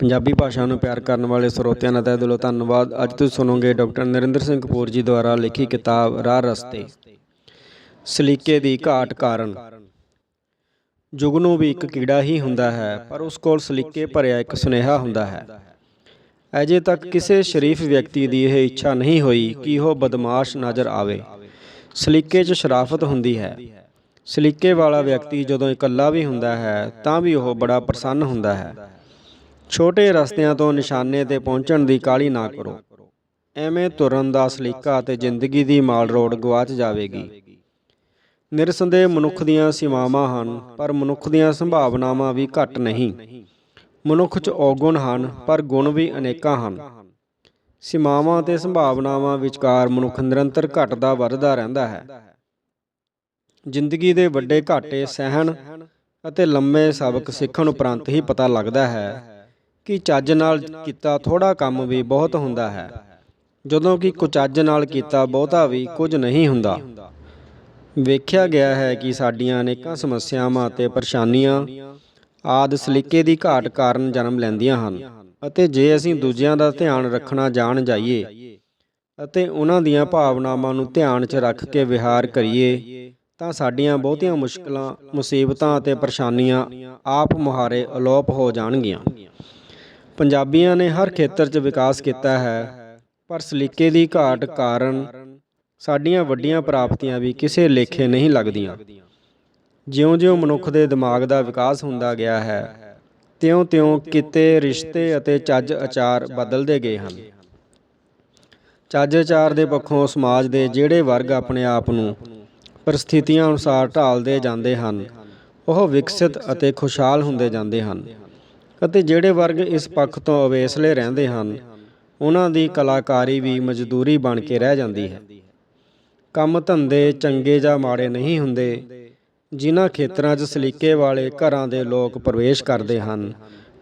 ਪੰਜਾਬੀ ਭਾਸ਼ਾ ਨੂੰ ਪਿਆਰ ਕਰਨ ਵਾਲੇ ਸਰੋਤਿਆਂ ਦਾ ਤਹਿ ਦਿਲੋਂ ਧੰਨਵਾਦ। ਅੱਜ ਤੁਸੀਂ ਸੁਣੋਗੇ ਡਾਕਟਰ ਨਰਿੰਦਰ ਸਿੰਘ ਕਪੂਰ ਜੀ ਦੁਆਰਾ ਲਿਖੀ ਕਿਤਾਬ ਰਾਹ ਰਸਤੇ। ਸਲੀਕੇ ਦੀ ਘਾਟ ਕਾਰਨ। ਜੁਗਨੂ ਵੀ ਇੱਕ ਕੀੜਾ ਹੀ ਹੁੰਦਾ ਹੈ, ਪਰ ਉਸ ਕੋਲ ਸਲੀਕੇ ਭਰਿਆ ਇੱਕ ਸੁਨੇਹਾ ਹੁੰਦਾ ਹੈ। ਅਜੇ ਤੱਕ ਕਿਸੇ ਸ਼ਰੀਫ ਵਿਅਕਤੀ ਦੀ ਇਹ ਇੱਛਾ ਨਹੀਂ ਹੋਈ ਕਿ ਉਹ ਬਦਮਾਸ਼ ਨਜ਼ਰ ਆਵੇ। ਸਲੀਕੇ 'ਚ ਸ਼ਰਾਫਤ ਹੁੰਦੀ ਹੈ। ਸਲੀਕੇ ਵਾਲਾ ਵਿਅਕਤੀ ਜਦੋਂ ਇਕੱਲਾ ਵੀ ਹੁੰਦਾ ਹੈ, ਤਾਂ ਵੀ ਉਹ ਬੜਾ ਪ੍ਰਸੰਨ ਹੁੰਦਾ ਹੈ। ਛੋਟੇ ਰਸਤਿਆਂ ਤੋਂ ਨਿਸ਼ਾਨੇ ਤੇ ਪਹੁੰਚਣ ਦੀ ਕਾਹਲੀ ਨਾ ਕਰੋ। ਐਵੇਂ ਤੁਰਨ ਦਾ ਸਲੀਕਾ ਤੇ ਜ਼ਿੰਦਗੀ ਦੀ ਮਾਲ ਰੋਡ ਗਵਾਚ ਜਾਵੇਗੀ। ਨਿਰਸੰਦੇਹ ਮਨੁੱਖ ਦੀਆਂ ਸੀਮਾਵਾਂ ਹਨ, ਪਰ ਮਨੁੱਖ ਦੀਆਂ ਸੰਭਾਵਨਾਵਾਂ ਵੀ ਘੱਟ ਨਹੀਂ। ਮਨੁੱਖ 'ਚ ਔਗੁਣ ਹਨ, ਪਰ ਗੁਣ ਵੀ ਅਨੇਕਾਂ ਹਨ। ਸੀਮਾਵਾਂ ਤੇ ਸੰਭਾਵਨਾਵਾਂ ਵਿਚਕਾਰ ਮਨੁੱਖ ਨਿਰੰਤਰ ਘਟਦਾ ਵੱਧਦਾ ਰਹਿੰਦਾ ਹੈ। ਜ਼ਿੰਦਗੀ ਦੇ ਵੱਡੇ ਘਾਟੇ ਸਹਿਣ ਅਤੇ ਲੰਮੇ ਸਬਕ ਸਿੱਖਣ ਉਪਰੰਤ ਹੀ ਪਤਾ ਲੱਗਦਾ ਹੈ ਕਿ ਚੱਜ ਨਾਲ ਕੀਤਾ ਥੋੜਾ ਕੰਮ ਵੀ ਬਹੁਤ ਹੁੰਦਾ ਹੈ। ਜਦੋਂ ਕਿ ਕੁਚੱਜ ਨਾਲ ਕੀਤਾ ਬਹੁਤਾ ਵੀ ਕੁਝ ਨਹੀਂ ਹੁੰਦਾ। ਵੇਖਿਆ ਗਿਆ ਹੈ ਕਿ ਸਾਡੀਆਂ ਅਨੇਕਾਂ ਸਮੱਸਿਆਵਾਂ ਅਤੇ ਪਰੇਸ਼ਾਨੀਆਂ ਆਦ ਸਲੀਕੇ ਦੀ ਘਾਟ ਕਾਰਨ ਜਨਮ ਲੈਂਦੀਆਂ ਹਨ ਅਤੇ ਜੇ ਅਸੀਂ ਦੂਜਿਆਂ ਦਾ ਧਿਆਨ ਰੱਖਣਾ ਜਾਣ ਜਾਈਏ ਅਤੇ ਉਹਨਾਂ ਦੀਆਂ ਭਾਵਨਾਵਾਂ ਨੂੰ ਧਿਆਨ 'ਚ ਰੱਖ ਕੇ ਵਿਹਾਰ ਕਰੀਏ, ਤਾਂ ਸਾਡੀਆਂ ਬਹੁਤੀਆਂ ਮੁਸ਼ਕਲਾਂ, ਮੁਸੀਬਤਾਂ ਅਤੇ ਪਰੇਸ਼ਾਨੀਆਂ ਆਪ ਮੁਹਾਰੇ ਅਲੋਪ ਹੋ ਜਾਣਗੀਆਂ। ਪੰਜਾਬੀਆਂ ਨੇ ਹਰ ਖੇਤਰ 'ਚ ਵਿਕਾਸ ਕੀਤਾ ਹੈ, ਪਰ ਸਲੀਕੇ ਦੀ ਘਾਟ ਕਾਰਨ ਸਾਡੀਆਂ ਵੱਡੀਆਂ ਪ੍ਰਾਪਤੀਆਂ ਵੀ ਕਿਸੇ ਲੇਖੇ ਨਹੀਂ ਲੱਗਦੀਆਂ। ਜਿਉਂ-ਜਿਉਂ ਮਨੁੱਖ ਦੇ ਦਿਮਾਗ ਦਾ ਵਿਕਾਸ ਹੁੰਦਾ ਗਿਆ ਹੈ, ਤਿਉਂ-ਤਿਉਂ ਕਿਤੇ, ਰਿਸ਼ਤੇ ਅਤੇ ਚੱਜ ਆਚਾਰ ਬਦਲਦੇ ਗਏ ਹਨ। ਚੱਜ ਆਚਾਰ ਦੇ ਪੱਖੋਂ ਸਮਾਜ ਦੇ ਜਿਹੜੇ ਵਰਗ ਆਪਣੇ ਆਪ ਨੂੰ ਪਰਿਸਥਿਤੀਆਂ ਅਨੁਸਾਰ ਢਾਲਦੇ ਜਾਂਦੇ ਹਨ, ਉਹ ਵਿਕਸਿਤ ਅਤੇ ਖੁਸ਼ਹਾਲ ਹੁੰਦੇ ਜਾਂਦੇ ਹਨ। ਅਤੇ ਜਿਹੜੇ ਵਰਗ ਇਸ ਪੱਖ ਤੋਂ ਅਵੇਸਲੇ ਰਹਿੰਦੇ ਹਨ, ਉਹਨਾਂ ਦੀ ਕਲਾਕਾਰੀ ਵੀ ਮਜ਼ਦੂਰੀ ਬਣ ਕੇ ਰਹਿ ਜਾਂਦੀ ਹੈ। ਕੰਮ ਧੰਦੇ ਚੰਗੇ ਜਾਂ ਮਾੜੇ ਨਹੀਂ ਹੁੰਦੇ, ਜਿਨ੍ਹਾਂ ਖੇਤਰਾਂ 'ਚ ਸਲੀਕੇ ਵਾਲੇ ਘਰਾਂ ਦੇ ਲੋਕ ਪ੍ਰਵੇਸ਼ ਕਰਦੇ ਹਨ,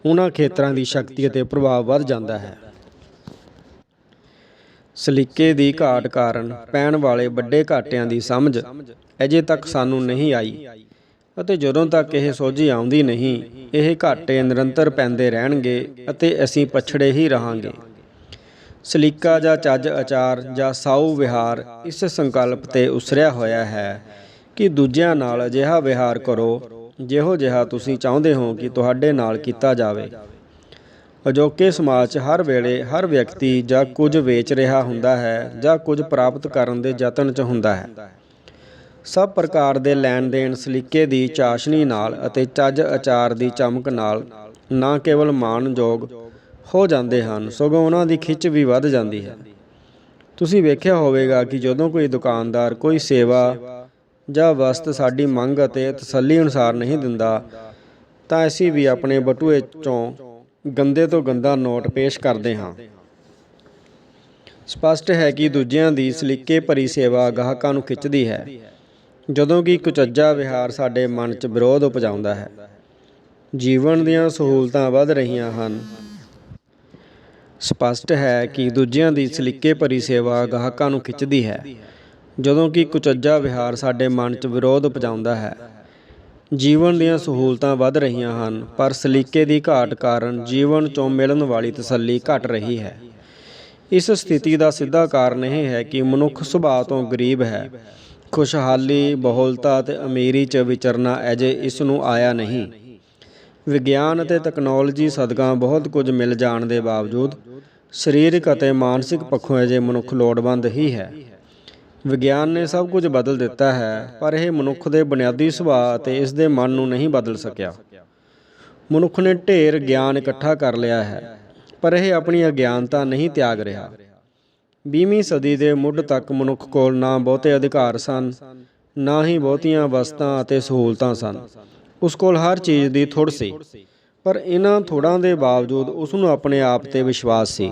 ਉਹਨਾਂ ਖੇਤਰਾਂ ਦੀ ਸ਼ਕਤੀ ਅਤੇ ਪ੍ਰਭਾਵ ਵੱਧ ਜਾਂਦਾ ਹੈ। ਸਲੀਕੇ ਦੀ ਘਾਟ ਕਾਰਨ ਪੈਣ ਵਾਲੇ ਵੱਡੇ ਘਾਟਿਆਂ ਦੀ ਸਮਝ ਅਜੇ ਤੱਕ ਸਾਨੂੰ ਨਹੀਂ ਆਈ। ਅਤੇ ਜਦੋਂ ਤੱਕ ਇਹ ਸੋਝੀ ਆਉਂਦੀ ਨਹੀਂ, ਇਹ ਘਾਟੇ ਨਿਰੰਤਰ ਪੈਂਦੇ ਰਹਿਣਗੇ ਅਤੇ ਅਸੀਂ ਪਛੜੇ ਹੀ ਰਹਾਂਗੇ। ਸਲੀਕਾ ਜਾਂ ਚੱਜ ਆਚਾਰ ਜਾਂ ਸਾਊ ਵਿਹਾਰ ਇਸ ਸੰਕਲਪ ਤੇ ਉਸਰਿਆ ਹੋਇਆ ਹੈ ਕਿ ਦੂਜਿਆਂ ਨਾਲ ਅਜਿਹਾ ਵਿਹਾਰ ਕਰੋ ਜਿਹੋ ਜਿਹਾ ਤੁਸੀਂ ਚਾਹੁੰਦੇ ਹੋ ਕਿ ਤੁਹਾਡੇ ਨਾਲ ਕੀਤਾ ਜਾਵੇ। ਅਜੋਕੇ ਸਮਾਜ 'ਚ ਹਰ ਵੇਲੇ ਹਰ ਵਿਅਕਤੀ ਜਾਂ ਕੁਝ ਵੇਚ ਰਿਹਾ ਹੁੰਦਾ ਹੈ ਜਾਂ ਕੁਝ ਪ੍ਰਾਪਤ ਕਰਨ ਦੇ ਯਤਨ 'ਚ ਹੁੰਦਾ ਹੈ। ਸਭ ਪ੍ਰਕਾਰ ਦੇ ਲੈਣ ਦੇਣ ਸਲੀਕੇ ਦੀ ਚਾਸ਼ਨੀ ਨਾਲ ਅਤੇ ਚੱਜ ਅਚਾਰ ਦੀ ਚਮਕ ਨਾਲ ਨਾ ਕੇਵਲ ਮਾਣਯੋਗ ਹੋ ਜਾਂਦੇ ਹਨ, ਸਗੋਂ ਉਹਨਾਂ ਦੀ ਖਿੱਚ ਵੀ ਵੱਧ ਜਾਂਦੀ ਹੈ। ਤੁਸੀਂ ਵੇਖਿਆ ਹੋਵੇਗਾ ਕਿ ਜਦੋਂ ਕੋਈ ਦੁਕਾਨਦਾਰ ਕੋਈ ਸੇਵਾ ਜਾਂ ਵਸਤ ਸਾਡੀ ਮੰਗ ਅਤੇ ਤਸੱਲੀ ਅਨੁਸਾਰ ਨਹੀਂ ਦਿੰਦਾ, ਤਾਂ ਅਸੀਂ ਵੀ ਆਪਣੇ ਬਟੂਏ ਚੋਂ ਗੰਦੇ ਤੋਂ ਗੰਦਾ ਨੋਟ ਪੇਸ਼ ਕਰਦੇ ਹਾਂ। ਸਪਸ਼ਟ ਹੈ ਕਿ ਦੂਜਿਆਂ ਦੀ ਸਲੀਕੇ ਭਰੀ ਸੇਵਾ ਗਾਹਕਾਂ ਨੂੰ ਖਿੱਚਦੀ ਹੈ। ਜਦੋਂ ਕਿ ਕੁਚੱਜਾ ਵਿਹਾਰ ਸਾਡੇ ਮਨ 'ਚ ਵਿਰੋਧ ਉਪਜਾਉਂਦਾ ਹੈ। ਜੀਵਨ ਦੀਆਂ ਸਹੂਲਤਾਂ ਵੱਧ ਰਹੀਆਂ ਹਨ। ਸਪਸ਼ਟ ਹੈ ਕਿ ਦੂਜਿਆਂ ਦੀ ਸਲੀਕੇ ਭਰੀ ਸੇਵਾ ਗਾਹਕਾਂ ਨੂੰ ਖਿੱਚਦੀ ਹੈ। ਜਦੋਂ ਕਿ ਕੁਚੱਜਾ ਵਿਹਾਰ ਸਾਡੇ ਮਨ 'ਚ ਵਿਰੋਧ ਉਪਜਾਉਂਦਾ ਹੈ। ਜੀਵਨ ਦੀਆਂ ਸਹੂਲਤਾਂ ਵੱਧ ਰਹੀਆਂ ਹਨ, ਪਰ ਸਲੀਕੇ ਦੀ ਘਾਟ ਕਾਰਨ ਜੀਵਨ 'ਚੋਂ ਮਿਲਣ ਵਾਲੀ ਤਸੱਲੀ ਘਟ ਰਹੀ ਹੈ। ਇਸ ਸਥਿਤੀ ਦਾ ਸਿੱਧਾ ਕਾਰਨ ਇਹ ਹੈ ਕਿ ਮਨੁੱਖ ਸੁਭਾਅ ਤੋਂ ਗਰੀਬ ਹੈ। ਖੁਸ਼ਹਾਲੀ, ਬਹੁਲਤਾ ਅਤੇ ਅਮੀਰੀ 'ਚ ਵਿਚਰਨਾ ਅਜੇ ਇਸ ਨੂੰ ਆਇਆ ਨਹੀਂ। ਵਿਗਿਆਨ ਅਤੇ ਤਕਨਾਲੋਜੀ ਸਦਕਾ ਬਹੁਤ ਕੁਝ ਮਿਲ ਜਾਣ ਦੇ ਬਾਵਜੂਦ ਸਰੀਰਕ ਅਤੇ ਮਾਨਸਿਕ ਪੱਖੋਂ ਅਜੇ ਮਨੁੱਖ ਲੋੜਵੰਦ ਹੀ ਹੈ। ਵਿਗਿਆਨ ਨੇ ਸਭ ਕੁਝ ਬਦਲ ਦਿੱਤਾ ਹੈ, ਪਰ ਇਹ ਮਨੁੱਖ ਦੇ ਬੁਨਿਆਦੀ ਸੁਭਾਅ ਅਤੇ ਇਸ ਦੇ ਮਨ ਨੂੰ ਨਹੀਂ ਬਦਲ ਸਕਿਆ। ਮਨੁੱਖ ਨੇ ਢੇਰ ਗਿਆਨ ਇਕੱਠਾ ਕਰ ਲਿਆ ਹੈ, ਪਰ ਇਹ ਆਪਣੀ ਅਗਿਆਨਤਾ ਨਹੀਂ ਤਿਆਗ ਰਿਹਾ। 20ਵੀਂ ਸਦੀ ਦੇ ਮੁੱਢ ਤੱਕ ਮਨੁੱਖ ਕੋਲ ਨਾ ਬਹੁਤੇ ਅਧਿਕਾਰ ਸਨ, ਨਾ ਹੀ ਬਹੁਤੀਆਂ ਵਸਤਾਂ ਅਤੇ ਸਹੂਲਤਾਂ ਸਨ। ਉਸ ਕੋਲ ਹਰ ਚੀਜ਼ ਦੀ ਥੁੜ ਸੀ, ਪਰ ਇਹਨਾਂ ਥੋੜਾਂ ਦੇ ਬਾਵਜੂਦ ਉਸ ਨੂੰ ਆਪਣੇ ਆਪ ਤੇ ਵਿਸ਼ਵਾਸ ਸੀ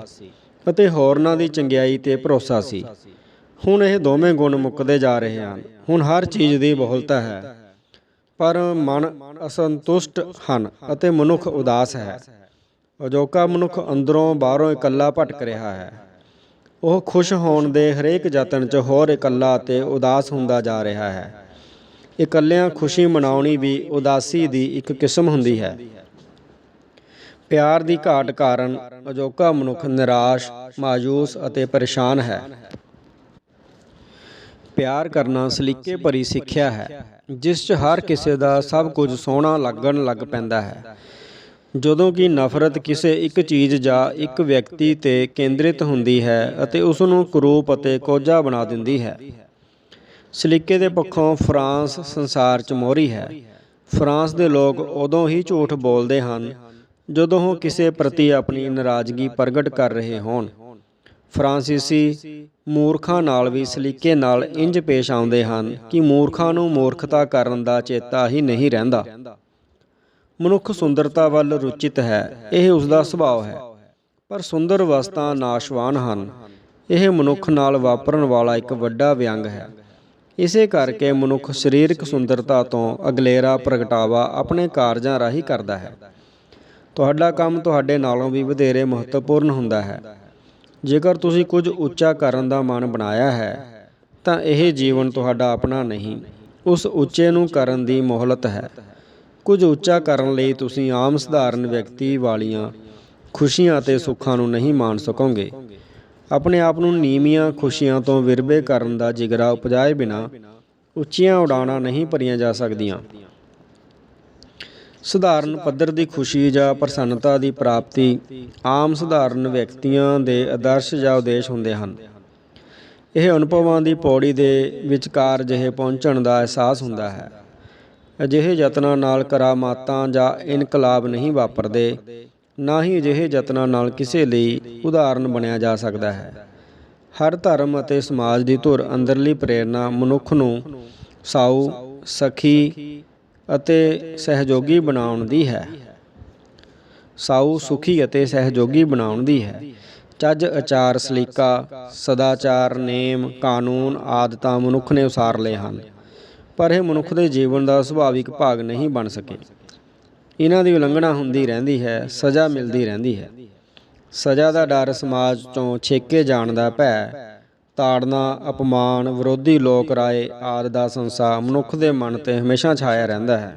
ਅਤੇ ਹੋਰਨਾਂ ਦੀ ਚੰਗਿਆਈ ਤੇ ਭਰੋਸਾ ਸੀ। ਹੁਣ ਇਹ ਦੋਵੇਂ ਗੁਣ ਮੁੱਕਦੇ ਜਾ ਰਹੇ ਹਨ। ਹੁਣ ਹਰ ਚੀਜ਼ ਦੀ ਬਹੁਲਤਾ ਹੈ, ਪਰ ਮਨ ਅਸੰਤੁਸ਼ਟ ਹਨ ਅਤੇ ਮਨੁੱਖ ਉਦਾਸ ਹੈ। ਅਜੋਕਾ ਮਨੁੱਖ ਅੰਦਰੋਂ ਬਾਹਰੋਂ ਇਕੱਲਾ ਭਟਕ ਰਿਹਾ ਹੈ। ਉਹ ਖੁਸ਼ ਹੋਣ ਦੇ ਹਰੇਕ ਯਤਨ 'ਚ ਹੋਰ ਇਕੱਲਾ ਅਤੇ ਉਦਾਸ ਹੁੰਦਾ ਜਾ ਰਿਹਾ ਹੈ। ਇਕੱਲਿਆਂ ਖੁਸ਼ੀ ਮਨਾਉਣੀ ਵੀ ਉਦਾਸੀ ਦੀ ਇੱਕ ਕਿਸਮ ਹੁੰਦੀ ਹੈ। ਪਿਆਰ ਦੀ ਘਾਟ ਕਾਰਨ ਅਜੋਕਾ ਮਨੁੱਖ ਨਿਰਾਸ਼, ਮਾਯੂਸ ਅਤੇ ਪਰੇਸ਼ਾਨ ਹੈ। ਪਿਆਰ ਕਰਨਾ ਸਲੀਕੇ ਭਰੀ ਸਿੱਖਿਆ ਹੈ, ਜਿਸ 'ਚ ਹਰ ਕਿਸੇ ਦਾ ਸਭ ਕੁਝ ਸੋਹਣਾ ਲੱਗਣ ਲੱਗ ਪੈਂਦਾ ਹੈ। ਜਦੋਂ ਕਿ ਨਫ਼ਰਤ ਕਿਸੇ ਇੱਕ ਚੀਜ਼ ਜਾਂ ਇੱਕ ਵਿਅਕਤੀ ਤੇ ਕੇਂਦਰਿਤ ਹੁੰਦੀ ਹੈ ਅਤੇ ਉਸ ਨੂੰ ਕਰੂਪ ਅਤੇ ਕੋਝਾ ਬਣਾ ਦਿੰਦੀ ਹੈ। ਸਲੀਕੇ ਦੇ ਪੱਖੋਂ ਫਰਾਂਸ ਸੰਸਾਰ 'ਚ ਮੋਹਰੀ ਹੈ। ਫਰਾਂਸ ਦੇ ਲੋਕ ਉਦੋਂ ਹੀ ਝੂਠ ਬੋਲਦੇ ਹਨ ਜਦੋਂ ਉਹ ਕਿਸੇ ਪ੍ਰਤੀ ਆਪਣੀ ਨਾਰਾਜ਼ਗੀ ਪ੍ਰਗਟ ਕਰ ਰਹੇ ਹੋਣ। ਫਰਾਂਸੀਸੀ ਮੂਰਖਾਂ ਨਾਲ ਵੀ ਸਲੀਕੇ ਨਾਲ ਇੰਜ ਪੇਸ਼ ਆਉਂਦੇ ਹਨ ਕਿ ਮੂਰਖਾਂ ਨੂੰ ਮੂਰਖਤਾ ਕਰਨ ਦਾ ਚੇਤਾ ਹੀ ਨਹੀਂ ਰਹਿੰਦਾ। ਮਨੁੱਖ ਸੁੰਦਰਤਾ ਵੱਲ ਰੁਚਿਤ ਹੈ, ਇਹ ਉਸ ਦਾ ਸੁਭਾਅ ਹੈ। ਪਰ ਸੁੰਦਰ ਵਸਤਾਂ ਨਾਸ਼ਵਾਨ ਹਨ। ਇਹ ਮਨੁੱਖ ਨਾਲ ਵਾਪਰਨ ਵਾਲਾ ਇੱਕ ਵੱਡਾ ਵਿਅੰਗ ਹੈ। ਇਸੇ ਕਰਕੇ ਮਨੁੱਖ ਸਰੀਰਕ ਸੁੰਦਰਤਾ ਤੋਂ ਅਗਲੇਰਾ ਪ੍ਰਗਟਾਵਾ ਆਪਣੇ ਕਾਰਜਾਂ ਰਾਹੀਂ ਕਰਦਾ ਹੈ। ਤੁਹਾਡਾ ਕੰਮ ਤੁਹਾਡੇ ਨਾਲੋਂ ਵੀ ਵਧੇਰੇ ਮਹੱਤਵਪੂਰਨ ਹੁੰਦਾ ਹੈ। ਜੇਕਰ ਤੁਸੀਂ ਕੁਝ ਉੱਚਾ ਕਰਨ ਦਾ ਮਨ ਬਣਾਇਆ ਹੈ, ਤਾਂ ਇਹ ਜੀਵਨ ਤੁਹਾਡਾ ਆਪਣਾ ਨਹੀਂ, ਉਸ ਉੱਚੇ ਨੂੰ ਕਰਨ ਦੀ ਮੋਹਲਤ ਹੈ। ਕੁਝ ਉੱਚਾ ਕਰਨ ਲਈ ਤੁਸੀਂ ਆਮ ਸਧਾਰਨ ਵਿਅਕਤੀ ਵਾਲੀਆਂ ਖੁਸ਼ੀਆਂ ਅਤੇ ਸੁੱਖਾਂ ਨੂੰ ਨਹੀਂ ਮਾਣ ਸਕੋਗੇ। ਆਪਣੇ ਆਪ ਨੂੰ ਨੀਵੀਆਂ ਖੁਸ਼ੀਆਂ ਤੋਂ ਵਿਰਵੇ ਕਰਨ ਦਾ ਜਿਗਰਾ ਉਪਜਾਏ ਬਿਨਾ ਉੱਚੀਆਂ ਉਡਾਣਾਂ ਨਹੀਂ ਭਰੀਆਂ ਜਾ ਸਕਦੀਆਂ। ਸਧਾਰਨ ਪੱਧਰ ਦੀ ਖੁਸ਼ੀ ਜਾਂ ਪ੍ਰਸੰਨਤਾ ਦੀ ਪ੍ਰਾਪਤੀ ਆਮ ਸਧਾਰਨ ਵਿਅਕਤੀਆਂ ਦੇ ਆਦਰਸ਼ ਜਾਂ ਉਦੇਸ਼ ਹੁੰਦੇ ਹਨ। ਇਹ ਅਨੁਭਵਾਂ ਦੀ ਪੌੜੀ ਦੇ ਵਿਚਕਾਰ ਜਿਹੇ ਪਹੁੰਚਣ ਦਾ ਅਹਿਸਾਸ ਹੁੰਦਾ ਹੈ। ਅਜਿਹੇ ਯਤਨਾਂ ਨਾਲ ਕਰਾਮਾਤਾਂ ਜਾਂ ਇਨਕਲਾਬ ਨਹੀਂ ਵਾਪਰਦੇ, ਨਾ ਹੀ ਅਜਿਹੇ ਯਤਨਾਂ ਨਾਲ ਕਿਸੇ ਲਈ ਉਦਾਹਰਨ ਬਣਿਆ ਜਾ ਸਕਦਾ ਹੈ। ਹਰ ਧਰਮ ਅਤੇ ਸਮਾਜ ਦੀ ਧੁਰ ਅੰਦਰਲੀ ਪ੍ਰੇਰਣਾ ਮਨੁੱਖ ਨੂੰ ਸਾਊ, ਸਖੀ ਅਤੇ ਸਹਿਯੋਗੀ ਬਣਾਉਣ ਦੀ ਹੈ। ਸਾਊ, ਸੁਖੀ ਅਤੇ ਸਹਿਯੋਗੀ ਬਣਾਉਣ ਦੀ ਹੈ। ਚੱਜ ਆਚਾਰ ਸਲੀਕਾ, ਸਦਾਚਾਰ, ਨੇਮ, ਕਾਨੂੰਨ ਆਦਤਾਂ ਮਨੁੱਖ ਨੇ ਉਸਾਰ ਲਏ ਹਨ। ਪਰ ਇਹ ਮਨੁੱਖ ਦੇ ਜੀਵਨ ਦਾ ਸੁਭਾਵਿਕ ਭਾਗ ਨਹੀਂ ਬਣ ਸਕੇ। ਇਹਨਾਂ ਦੀ ਉਲੰਘਣਾ ਹੁੰਦੀ ਰਹਿੰਦੀ ਹੈ, ਸਜ਼ਾ ਮਿਲਦੀ ਰਹਿੰਦੀ ਹੈ। ਸਜ਼ਾ ਦਾ ਡਰ ਸਮਾਜ ਤੋਂ ਛੇਕੇ ਜਾਣ ਦਾ ਭੈ, ਤਾੜਨਾ, ਅਪਮਾਨ, ਵਿਰੋਧੀ ਲੋਕ ਰਾਏ ਆਦ ਦਾ ਸੰਸਾ ਮਨੁੱਖ ਦੇ ਮਨ ਤੇ ਹਮੇਸ਼ਾ ਛਾਇਆ ਰਹਿੰਦਾ ਹੈ।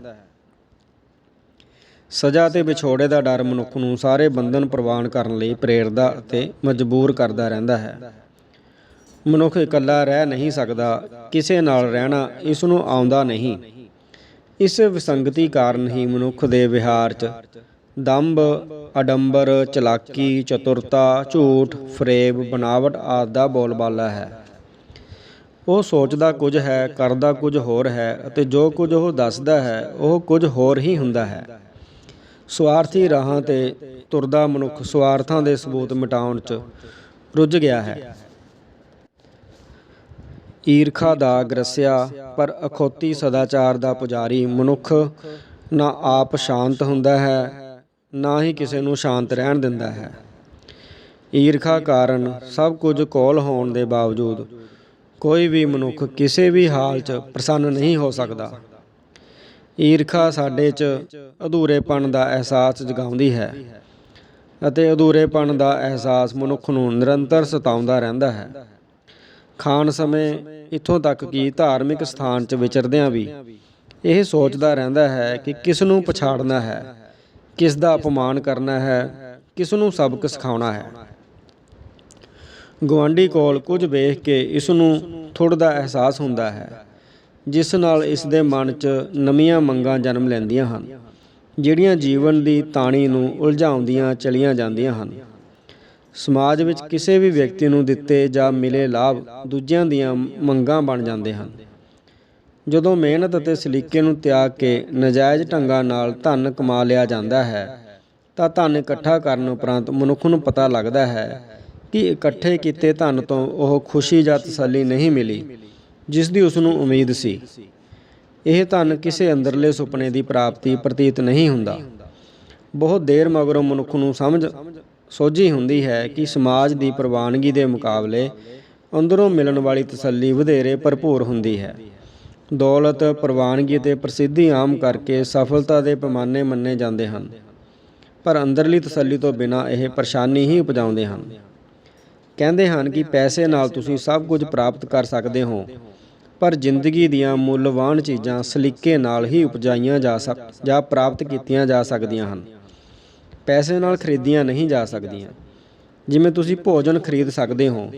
ਸਜ਼ਾ ਤੇ ਵਿਛੋੜੇ ਦਾ ਡਰ ਮਨੁੱਖ ਨੂੰ ਸਾਰੇ ਬੰਧਨ ਪ੍ਰਵਾਨ ਕਰਨ ਲਈ ਪ੍ਰੇਰਦਾ ਅਤੇ ਮਜਬੂਰ ਕਰਦਾ ਰਹਿੰਦਾ ਹੈ। ਮਨੁੱਖ ਇਕੱਲਾ ਰਹਿ ਨਹੀਂ ਸਕਦਾ, ਕਿਸੇ ਨਾਲ ਰਹਿਣਾ ਇਸ ਨੂੰ ਆਉਂਦਾ ਨਹੀਂ। ਇਸ ਵਿਸੰਗਤੀ ਕਾਰਨ ਹੀ ਮਨੁੱਖ ਦੇ ਵਿਹਾਰ 'ਚ ਦੰਭ, ਅਡੰਬਰ, ਚਲਾਕੀ, ਚਤੁਰਤਾ, ਝੂਠ, ਫਰੇਬ, ਬਨਾਵਟ ਆਦਿ ਦਾ ਬੋਲਬਾਲਾ ਹੈ। ਉਹ ਸੋਚਦਾ ਕੁਝ ਹੈ, ਕਰਦਾ ਕੁਝ ਹੋਰ ਹੈ ਅਤੇ ਜੋ ਕੁਝ ਉਹ ਦੱਸਦਾ ਹੈ, ਉਹ ਕੁਝ ਹੋਰ ਹੀ ਹੁੰਦਾ ਹੈ। ਸਵਾਰਥੀ ਰਾਹਾਂ ਤੇ ਤੁਰਦਾ ਮਨੁੱਖ ਸਵਾਰਥਾਂ ਦੇ ਸਬੂਤ ਮਿਟਾਉਣ 'ਚ ਰੁੱਝ ਗਿਆ ਹੈ। ਈਰਖਾ ਦਾ ਗਰਸਿਆ, ਪਰ ਅਖੌਤੀ ਸਦਾਚਾਰ ਦਾ ਪੁਜਾਰੀ ਮਨੁੱਖ ਨਾ ਆਪ ਸ਼ਾਂਤ ਹੁੰਦਾ ਹੈ, ਨਾ ਹੀ ਕਿਸੇ ਨੂੰ ਸ਼ਾਂਤ ਰਹਿਣ ਦਿੰਦਾ ਹੈ। ਈਰਖਾ ਕਾਰਨ ਸਭ ਕੁਝ ਕੋਲ ਹੋਣ ਦੇ ਬਾਵਜੂਦ ਕੋਈ ਵੀ ਮਨੁੱਖ ਕਿਸੇ ਵੀ ਹਾਲ 'ਚ ਪ੍ਰਸੰਨ ਨਹੀਂ ਹੋ ਸਕਦਾ। ਈਰਖਾ ਸਾਡੇ 'ਚ ਅਧੂਰੇਪਣ ਦਾ ਅਹਿਸਾਸ ਜਗਾਉਂਦੀ ਹੈ ਅਤੇ ਅਧੂਰੇਪਣ ਦਾ ਅਹਿਸਾਸ ਮਨੁੱਖ ਨੂੰ ਨਿਰੰਤਰ ਸਤਾਉਂਦਾ ਰਹਿੰਦਾ ਹੈ। ਖਾਣ ਸਮੇਂ ਇੱਥੋਂ ਤੱਕ ਕਿ ਧਾਰਮਿਕ ਸਥਾਨ 'ਚ ਵਿਚਰਦਿਆਂ ਵੀ ਇਹ ਸੋਚਦਾ ਰਹਿੰਦਾ ਹੈ ਕਿ ਕਿਸ ਨੂੰ ਪਛਾੜਨਾ ਹੈ, ਕਿਸ ਦਾ ਅਪਮਾਨ ਕਰਨਾ ਹੈ, ਕਿਸ ਨੂੰ ਸਬਕ ਸਿਖਾਉਣਾ ਹੈ। ਗਵਾਂਢੀ ਕੋਲ ਕੁਝ ਵੇਖ ਕੇ ਇਸ ਨੂੰ ਥੁੜ ਦਾ ਅਹਿਸਾਸ ਹੁੰਦਾ ਹੈ, ਜਿਸ ਨਾਲ ਇਸ ਦੇ ਮਨ 'ਚ ਨਵੀਆਂ ਮੰਗਾਂ ਜਨਮ ਲੈਂਦੀਆਂ ਹਨ, ਜਿਹੜੀਆਂ ਜੀਵਨ ਦੀ ਤਾਣੀ ਨੂੰ ਉਲਝਾਉਂਦੀਆਂ ਚਲੀਆਂ ਜਾਂਦੀਆਂ ਹਨ। ਸਮਾਜ ਵਿੱਚ ਕਿਸੇ ਵੀ ਵਿਅਕਤੀ ਨੂੰ ਦਿੱਤੇ ਜਾਂ ਮਿਲੇ ਲਾਭ ਦੂਜਿਆਂ ਦੀਆਂ ਮੰਗਾਂ ਬਣ ਜਾਂਦੇ ਹਨ। ਜਦੋਂ ਮਿਹਨਤ ਅਤੇ ਸਲੀਕੇ ਨੂੰ ਤਿਆਗ ਕੇ ਨਜਾਇਜ਼ ਢੰਗਾਂ ਨਾਲ ਧਨ ਕਮਾ ਲਿਆ ਜਾਂਦਾ ਹੈ, ਤਾਂ ਧਨ ਇਕੱਠਾ ਕਰਨ ਉਪਰੰਤ ਮਨੁੱਖ ਨੂੰ ਪਤਾ ਲੱਗਦਾ ਹੈ ਕਿ ਇਕੱਠੇ ਕੀਤੇ ਧਨ ਤੋਂ ਉਹ ਖੁਸ਼ੀ ਜਾਂ ਤਸੱਲੀ ਨਹੀਂ ਮਿਲੀ, ਜਿਸ ਦੀ ਉਸ ਨੂੰ ਉਮੀਦ ਸੀ। ਇਹ ਧਨ ਕਿਸੇ ਅੰਦਰਲੇ ਸੁਪਨੇ ਦੀ ਪ੍ਰਾਪਤੀ ਪ੍ਰਤੀਤ ਨਹੀਂ ਹੁੰਦਾ। ਬਹੁਤ ਦੇਰ ਮਗਰੋਂ ਮਨੁੱਖ ਨੂੰ ਸਮਝ ਸੋਝੀ ਹੁੰਦੀ ਹੈ ਕਿ ਸਮਾਜ ਦੀ ਪ੍ਰਵਾਨਗੀ ਦੇ ਮੁਕਾਬਲੇ ਅੰਦਰੋਂ ਮਿਲਣ ਵਾਲੀ ਤਸੱਲੀ ਵਧੇਰੇ ਭਰਪੂਰ ਹੁੰਦੀ ਹੈ। ਦੌਲਤ, ਪ੍ਰਵਾਨਗੀ ਤੇ ਪ੍ਰਸਿੱਧੀ ਆਮ ਕਰਕੇ ਸਫਲਤਾ ਦੇ ਪੈਮਾਨੇ ਮੰਨੇ ਜਾਂਦੇ ਹਨ, ਪਰ ਅੰਦਰਲੀ ਤਸੱਲੀ ਤੋਂ ਬਿਨਾਂ ਇਹ ਪਰੇਸ਼ਾਨੀ ਹੀ ਉਪਜਾਉਂਦੇ ਹਨ। ਕਹਿੰਦੇ ਹਨ ਕਿ ਪੈਸੇ ਨਾਲ ਤੁਸੀਂ ਸਭ ਕੁਝ ਪ੍ਰਾਪਤ ਕਰ ਸਕਦੇ ਹੋ, ਪਰ ਜ਼ਿੰਦਗੀ ਦੀਆਂ ਮੁੱਲਵਾਨ ਚੀਜ਼ਾਂ ਸਲੀਕੇ ਨਾਲ ਹੀ ਉਪਜਾਈਆਂ ਜਾ ਸਕ, ਜਾਂ ਪ੍ਰਾਪਤ ਕੀਤੀਆਂ ਜਾ ਸਕਦੀਆਂ ਹਨ। ਪੈਸੇ ਨਾਲ ਖਰੀਦੀਆਂ ਨਹੀਂ ਜਾ ਸਕਦੀਆਂ। ਜਿਵੇਂ ਤੁਸੀਂ ਭੋਜਨ ਖਰੀਦ ਸਕਦੇ ਹੋ,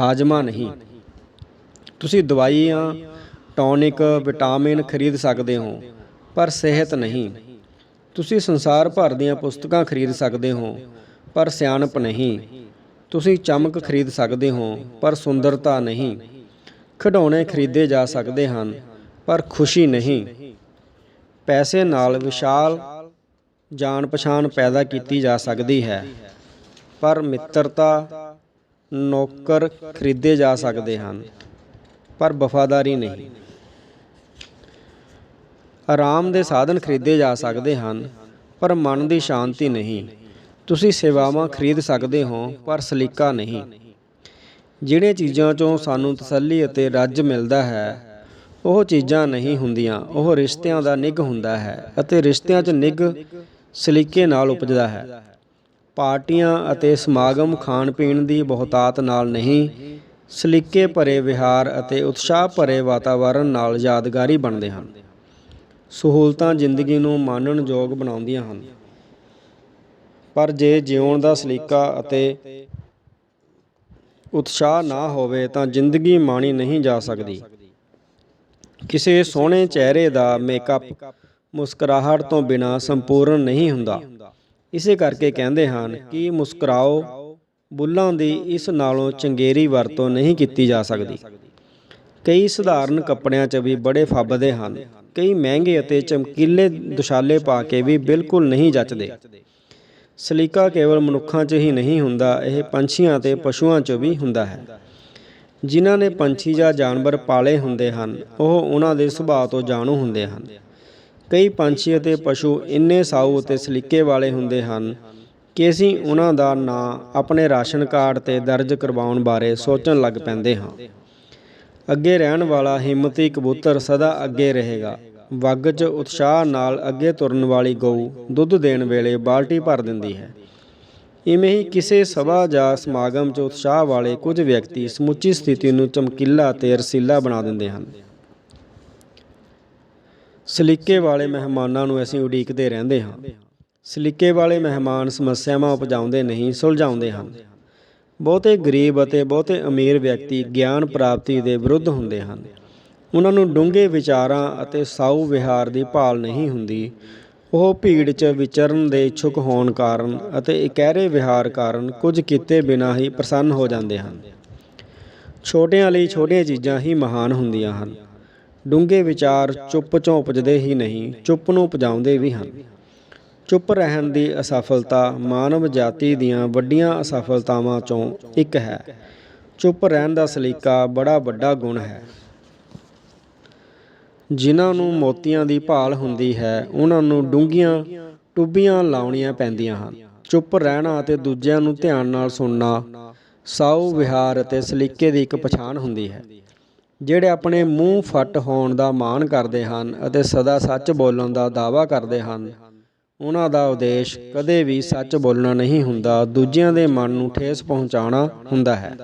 ਹਾਜਮਾ ਨਹੀਂ। ਤੁਸੀਂ ਦਵਾਈਆਂ, ਟੌਨਿਕ, ਵਿਟਾਮਿਨ ਖਰੀਦ ਸਕਦੇ ਹੋ, ਪਰ ਸਿਹਤ ਨਹੀਂ। ਤੁਸੀਂ ਸੰਸਾਰ ਭਰ ਦੀਆਂ ਪੁਸਤਕਾਂ ਖਰੀਦ ਸਕਦੇ ਹੋ, ਪਰ ਸਿਆਣਪ ਨਹੀਂ। ਤੁਸੀਂ ਚਮਕ ਖਰੀਦ ਸਕਦੇ ਹੋ, ਪਰ ਸੁੰਦਰਤਾ ਨਹੀਂ। ਖਿਡੌਣੇ ਖਰੀਦੇ ਜਾ ਸਕਦੇ ਹਨ, ਪਰ ਖੁਸ਼ੀ ਨਹੀਂ। ਪੈਸੇ ਨਾਲ ਵਿਸ਼ਾਲ ਜਾਣ ਪਛਾਣ ਪੈਦਾ ਕੀਤੀ ਜਾ ਸਕਦੀ ਹੈ। ਪਰ ਮਿੱਤਰਤਾ ਨੌਕਰ ਖਰੀਦੇ ਜਾ ਸਕਦੇ ਹਨ, ਪਰ ਵਫਾਦਾਰੀ ਨਹੀਂ। ਆਰਾਮ ਦੇ ਸਾਧਨ ਖਰੀਦੇ ਜਾ ਸਕਦੇ ਹਨ, ਪਰ ਮਨ ਦੀ ਸ਼ਾਂਤੀ ਨਹੀਂ। ਤੁਸੀਂ ਸੇਵਾਵਾਂ ਖਰੀਦ ਸਕਦੇ ਹੋ, ਪਰ ਸਲੀਕਾ ਨਹੀਂ। ਜਿਹੜੇ ਚੀਜ਼ਾਂ ਚੋਂ ਸਾਨੂੰ ਤਸੱਲੀ ਅਤੇ ਰੱਜ ਮਿਲਦਾ ਹੈ, ਉਹ ਚੀਜ਼ਾਂ ਨਹੀਂ ਹੁੰਦੀਆਂ। ਉਹ ਰਿਸ਼ਤਿਆਂ ਦਾ ਨਿੱਘ ਹੁੰਦਾ ਹੈ ਅਤੇ ਰਿਸ਼ਤਿਆਂ 'ਚ ਨਿੱਘ ਸਲੀਕੇ ਨਾਲ ਉਪਜਦਾ ਹੈ। ਪਾਰਟੀਆਂ ਅਤੇ ਸਮਾਗਮ ਖਾਣ ਪੀਣ ਦੀ ਬਹੁਤਾਤ ਨਾਲ ਨਹੀਂ, ਸਲੀਕੇ ਭਰੇ ਵਿਹਾਰ ਅਤੇ ਉਤਸ਼ਾਹ ਭਰੇ ਵਾਤਾਵਰਣ ਨਾਲ ਯਾਦਗਾਰੀ ਬਣਦੇ ਹਨ। ਸਹੂਲਤਾਂ ਜ਼ਿੰਦਗੀ ਨੂੰ ਮਾਣਨ ਯੋਗ ਬਣਾਉਂਦੀਆਂ ਹਨ। ਪਰ ਜੇ ਜਿਉਣ ਦਾ ਸਲੀਕਾ ਅਤੇ ਉਤਸ਼ਾਹ ਨਾ ਹੋਵੇ ਤਾਂ ਜ਼ਿੰਦਗੀ ਮਾਣੀ ਨਹੀਂ ਜਾ ਸਕਦੀ। ਕਿਸੇ ਸੋਹਣੇ ਚਿਹਰੇ ਦਾ ਮੇਕਅਪ ਮੁਸਕਰਾਹਟ ਤੋਂ ਬਿਨਾ ਸੰਪੂਰਨ ਨਹੀਂ ਹੁੰਦਾ। ਇਸੇ ਕਰਕੇ ਕਹਿੰਦੇ ਹਨ ਕਿ ਮੁਸਕਰਾਓ ਬੁੱਲਾਂ ਦੀ ਇਸ ਨਾਲੋਂ ਚੰਗੇਰੀ ਵਰਤੋਂ ਨਹੀਂ ਕੀਤੀ ਜਾ ਸਕਦੀ। ਕਈ ਸਧਾਰਨ ਕੱਪੜਿਆਂ 'ਚ ਵੀ ਬੜੇ ਫੱਬਦੇ ਹਨ। ਕਈ ਮਹਿੰਗੇ ਅਤੇ ਚਮਕੀਲੇ ਦੁਸ਼ਾਲੇ ਪਾ ਕੇ ਵੀ ਬਿਲਕੁਲ ਨਹੀਂ ਜੱਚਦੇ। ਸਲੀਕਾ ਕੇਵਲ ਮਨੁੱਖਾਂ 'ਚ ਹੀ ਨਹੀਂ ਹੁੰਦਾ, ਇਹ ਪੰਛੀਆਂ ਤੇ ਪਸ਼ੂਆਂ 'ਚ ਵੀ ਹੁੰਦਾ ਹੈ। ਜਿਨ੍ਹਾਂ ਨੇ ਪੰਛੀ ਜਾਂ ਜਾਨਵਰ ਪਾਲੇ ਹੁੰਦੇ ਹਨ, ਉਹ ਉਹਨਾਂ ਦੇ ਸੁਭਾਅ ਤੋਂ ਜਾਣੂ ਹੁੰਦੇ ਹਨ। ਕਈ ਪੰਛੀ ਅਤੇ ਪਸ਼ੂ ਇੰਨੇ ਸਾਊ ਅਤੇ ਸਲੀਕੇ ਵਾਲੇ ਹੁੰਦੇ ਹਨ ਕਿ ਅਸੀਂ ਉਹਨਾਂ ਦਾ ਨਾਂ ਆਪਣੇ ਰਾਸ਼ਨ ਕਾਰਡ ਤੇ ਦਰਜ ਕਰਵਾਉਣ ਬਾਰੇ ਸੋਚਣ ਲੱਗ ਪੈਂਦੇ ਹਾਂ। ਅੱਗੇ ਰਹਿਣ ਵਾਲਾ ਹਿੰਮਤੀ ਕਬੂਤਰ ਸਦਾ ਅੱਗੇ ਰਹੇਗਾ। ਵੱਗ 'ਚ ਉਤਸ਼ਾਹ ਨਾਲ ਅੱਗੇ ਤੁਰਨ ਵਾਲੀ ਗਊ ਦੁੱਧ ਦੇਣ ਵੇਲੇ ਬਾਲਟੀ ਭਰ ਦਿੰਦੀ ਹੈ। ਇਵੇਂ ਹੀ ਕਿਸੇ ਸਭਾ ਜਾਂ ਸਮਾਗਮ 'ਚ ਉਤਸ਼ਾਹ ਵਾਲੇ ਕੁਝ ਵਿਅਕਤੀ ਸਮੁੱਚੀ ਸਥਿਤੀ ਨੂੰ ਚਮਕੀਲਾ ਤੇ ਰਸੀਲਾ ਬਣਾ ਦਿੰਦੇ ਹਨ। ਸਲੀਕੇ ਵਾਲੇ ਮਹਿਮਾਨਾਂ ਨੂੰ ਅਸੀਂ ਉਡੀਕਦੇ ਰਹਿੰਦੇ ਹਾਂ। ਸਲੀਕੇ ਵਾਲੇ ਮਹਿਮਾਨ ਸਮੱਸਿਆਵਾਂ ਉਪਜਾਉਂਦੇ ਨਹੀਂ, ਸੁਲਝਾਉਂਦੇ ਹਨ। ਬਹੁਤੇ ਗਰੀਬ ਅਤੇ ਬਹੁਤੇ ਅਮੀਰ ਵਿਅਕਤੀ ਗਿਆਨ ਪ੍ਰਾਪਤੀ ਦੇ ਵਿਰੁੱਧ ਹੁੰਦੇ ਹਨ। ਉਹਨਾਂ ਨੂੰ ਡੂੰਘੇ ਵਿਚਾਰਾਂ ਅਤੇ ਸਾਊ ਵਿਹਾਰ ਦੀ ਭਾਲ ਨਹੀਂ ਹੁੰਦੀ। ਉਹ ਭੀੜ 'ਚ ਵਿਚਰਨ ਦੇ ਇੱਛੁਕ ਹੋਣ ਕਾਰਨ ਅਤੇ ਇਕਹਿਰੇ ਵਿਹਾਰ ਕਾਰਨ ਕੁਝ ਕੀਤੇ ਬਿਨਾਂ ਹੀ ਪ੍ਰਸੰਨ ਹੋ ਜਾਂਦੇ ਹਨ। ਛੋਟਿਆਂ ਲਈ ਛੋਟੀਆਂ ਚੀਜ਼ਾਂ ਹੀ ਮਹਾਨ ਹੁੰਦੀਆਂ ਹਨ। ਡੂੰਘੇ ਵਿਚਾਰ ਚੁੱਪ ਚੋਂ ਉਪਜਦੇ ਹੀ ਨਹੀਂ, ਚੁੱਪ ਨੂੰ ਉਪਜਾਉਂਦੇ ਵੀ ਹਨ। ਚੁੱਪ ਰਹਿਣ ਦੀ ਅਸਫਲਤਾ ਮਾਨਵ ਜਾਤੀ ਦੀਆਂ ਵੱਡੀਆਂ ਅਸਫਲਤਾਵਾਂ ਚੋਂ ਇੱਕ ਹੈ। ਚੁੱਪ ਰਹਿਣ ਦਾ ਸਲੀਕਾ ਬੜਾ ਵੱਡਾ ਗੁਣ ਹੈ। ਜਿਨ੍ਹਾਂ ਨੂੰ ਮੋਤੀਆਂ ਦੀ ਭਾਲ ਹੁੰਦੀ ਹੈ ਉਹਨਾਂ ਨੂੰ ਡੂੰਘੀਆਂ ਟੁੱਬੀਆਂ ਲਾਉਣੀਆਂ ਪੈਂਦੀਆਂ ਹਨ। ਚੁੱਪ ਰਹਿਣਾ ਅਤੇ ਦੂਜਿਆਂ ਨੂੰ ਧਿਆਨ ਨਾਲ ਸੁਣਨਾ ਸਾਊ ਵਿਹਾਰ ਅਤੇ ਸਲੀਕੇ ਦੀ ਇੱਕ ਪਛਾਣ ਹੁੰਦੀ ਹੈ। ਜਿਹੜੇ ਆਪਣੇ ਮੂੰਹ ਫੱਟ ਹੋਣ ਦਾ ਮਾਣ ਕਰਦੇ ਹਨ ਅਤੇ ਸਦਾ ਸੱਚ ਬੋਲਣ ਦਾ ਦਾਅਵਾ ਕਰਦੇ ਹਨ, ਉਹਨਾਂ ਦਾ ਉਦੇਸ਼ ਕਦੇ ਵੀ ਸੱਚ ਬੋਲਣਾ ਨਹੀਂ ਹੁੰਦਾ, ਦੂਜਿਆਂ ਦੇ ਮਨ ਨੂੰ ਠੇਸ ਪਹੁੰਚਾਉਣਾ ਹੁੰਦਾ ਹੈ।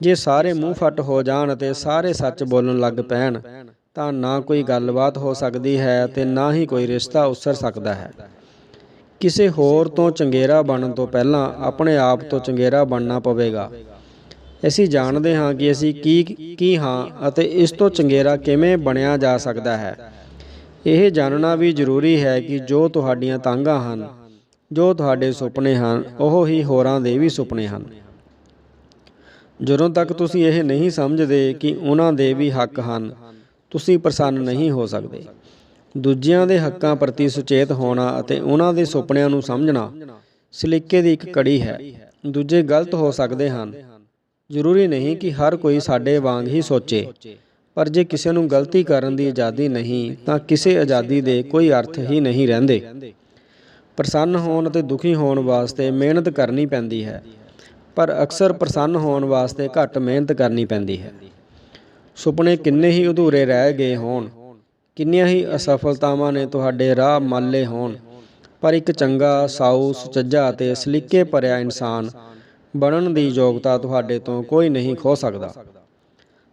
ਜੇ ਸਾਰੇ ਮੂੰਹ ਫੱਟ ਹੋ ਜਾਣ ਅਤੇ ਸਾਰੇ ਸੱਚ ਬੋਲਣ ਲੱਗ ਪੈਣ, ਤਾਂ ਨਾ ਕੋਈ ਗੱਲਬਾਤ ਹੋ ਸਕਦੀ ਹੈ ਤੇ ਨਾ ਹੀ ਕੋਈ ਰਿਸ਼ਤਾ ਉਸਰ ਸਕਦਾ ਹੈ। ਕਿਸੇ ਹੋਰ ਤੋਂ ਚੰਗੇਰਾ ਬਣਨ ਤੋਂ ਪਹਿਲਾਂ ਆਪਣੇ ਆਪ ਤੋਂ ਚੰਗੇਰਾ ਬਣਨਾ ਪਵੇਗਾ। ਅਸੀਂ ਜਾਣਦੇ ਹਾਂ ਕਿ ਅਸੀਂ ਕੀ ਕੀ ਹਾਂ ਅਤੇ ਇਸ ਤੋਂ ਚੰਗੇਰਾ ਕਿਵੇਂ ਬਣਿਆ ਜਾ ਸਕਦਾ ਹੈ। ਇਹ ਜਾਣਨਾ ਵੀ ਜ਼ਰੂਰੀ ਹੈ ਕਿ ਜੋ ਤੁਹਾਡੀਆਂ ਤਾਂਘਾਂ ਹਨ, ਜੋ ਤੁਹਾਡੇ ਸੁਪਨੇ ਹਨ, ਉਹ ਹੀ ਹੋਰਾਂ ਦੇ ਵੀ ਸੁਪਨੇ ਹਨ। ਜਦੋਂ ਤੱਕ ਤੁਸੀਂ ਇਹ ਨਹੀਂ ਸਮਝਦੇ ਕਿ ਉਹਨਾਂ ਦੇ ਵੀ ਹੱਕ ਹਨ, ਤੁਸੀਂ ਪ੍ਰਸੰਨ ਨਹੀਂ ਹੋ ਸਕਦੇ। ਦੂਜਿਆਂ ਦੇ ਹੱਕਾਂ ਪ੍ਰਤੀ ਸੁਚੇਤ ਹੋਣਾ ਅਤੇ ਉਹਨਾਂ ਦੇ ਸੁਪਨਿਆਂ ਨੂੰ ਸਮਝਣਾ ਸਲੀਕੇ ਦੀ ਇੱਕ ਕੜੀ ਹੈ। ਦੂਜੇ ਗਲਤ ਹੋ ਸਕਦੇ ਹਨ ਜ਼ਰੂਰੀ ਨਹੀਂ ਕਿ ਹਰ ਕੋਈ ਸਾਡੇ ਵਾਂਗ ਹੀ ਸੋਚੇ। ਪਰ ਜੇ ਕਿਸੇ ਨੂੰ ਗਲਤੀ ਕਰਨ ਦੀ ਆਜ਼ਾਦੀ ਨਹੀਂ, ਤਾਂ ਕਿਸੇ ਆਜ਼ਾਦੀ ਦੇ ਕੋਈ ਅਰਥ ਹੀ ਨਹੀਂ ਰਹਿੰਦੇ। ਪ੍ਰਸੰਨ ਹੋਣ ਅਤੇ ਦੁਖੀ ਹੋਣ ਵਾਸਤੇ ਮਿਹਨਤ ਕਰਨੀ ਪੈਂਦੀ ਹੈ। ਪਰ ਅਕਸਰ ਪ੍ਰਸੰਨ ਹੋਣ ਵਾਸਤੇ ਘੱਟ ਮਿਹਨਤ ਕਰਨੀ ਪੈਂਦੀ ਹੈ। ਸੁਪਨੇ ਕਿੰਨੇ ਹੀ ਅਧੂਰੇ ਰਹਿ ਗਏ ਹੋਣ, ਕਿੰਨੀਆਂ ਹੀ ਅਸਫਲਤਾਵਾਂ ਨੇ ਤੁਹਾਡੇ ਰਾਹ ਮਾਲੇ ਹੋਣ। ਪਰ ਇੱਕ ਚੰਗਾ ਸਾਊ, ਸੁਚੱਜਾ ਅਤੇ ਸਲੀਕੇ ਭਰਿਆ ਇਨਸਾਨ ਬਣਨ ਦੀ ਯੋਗਤਾ ਤੁਹਾਡੇ ਤੋਂ ਕੋਈ ਨਹੀਂ ਖੋ ਸਕਦਾ।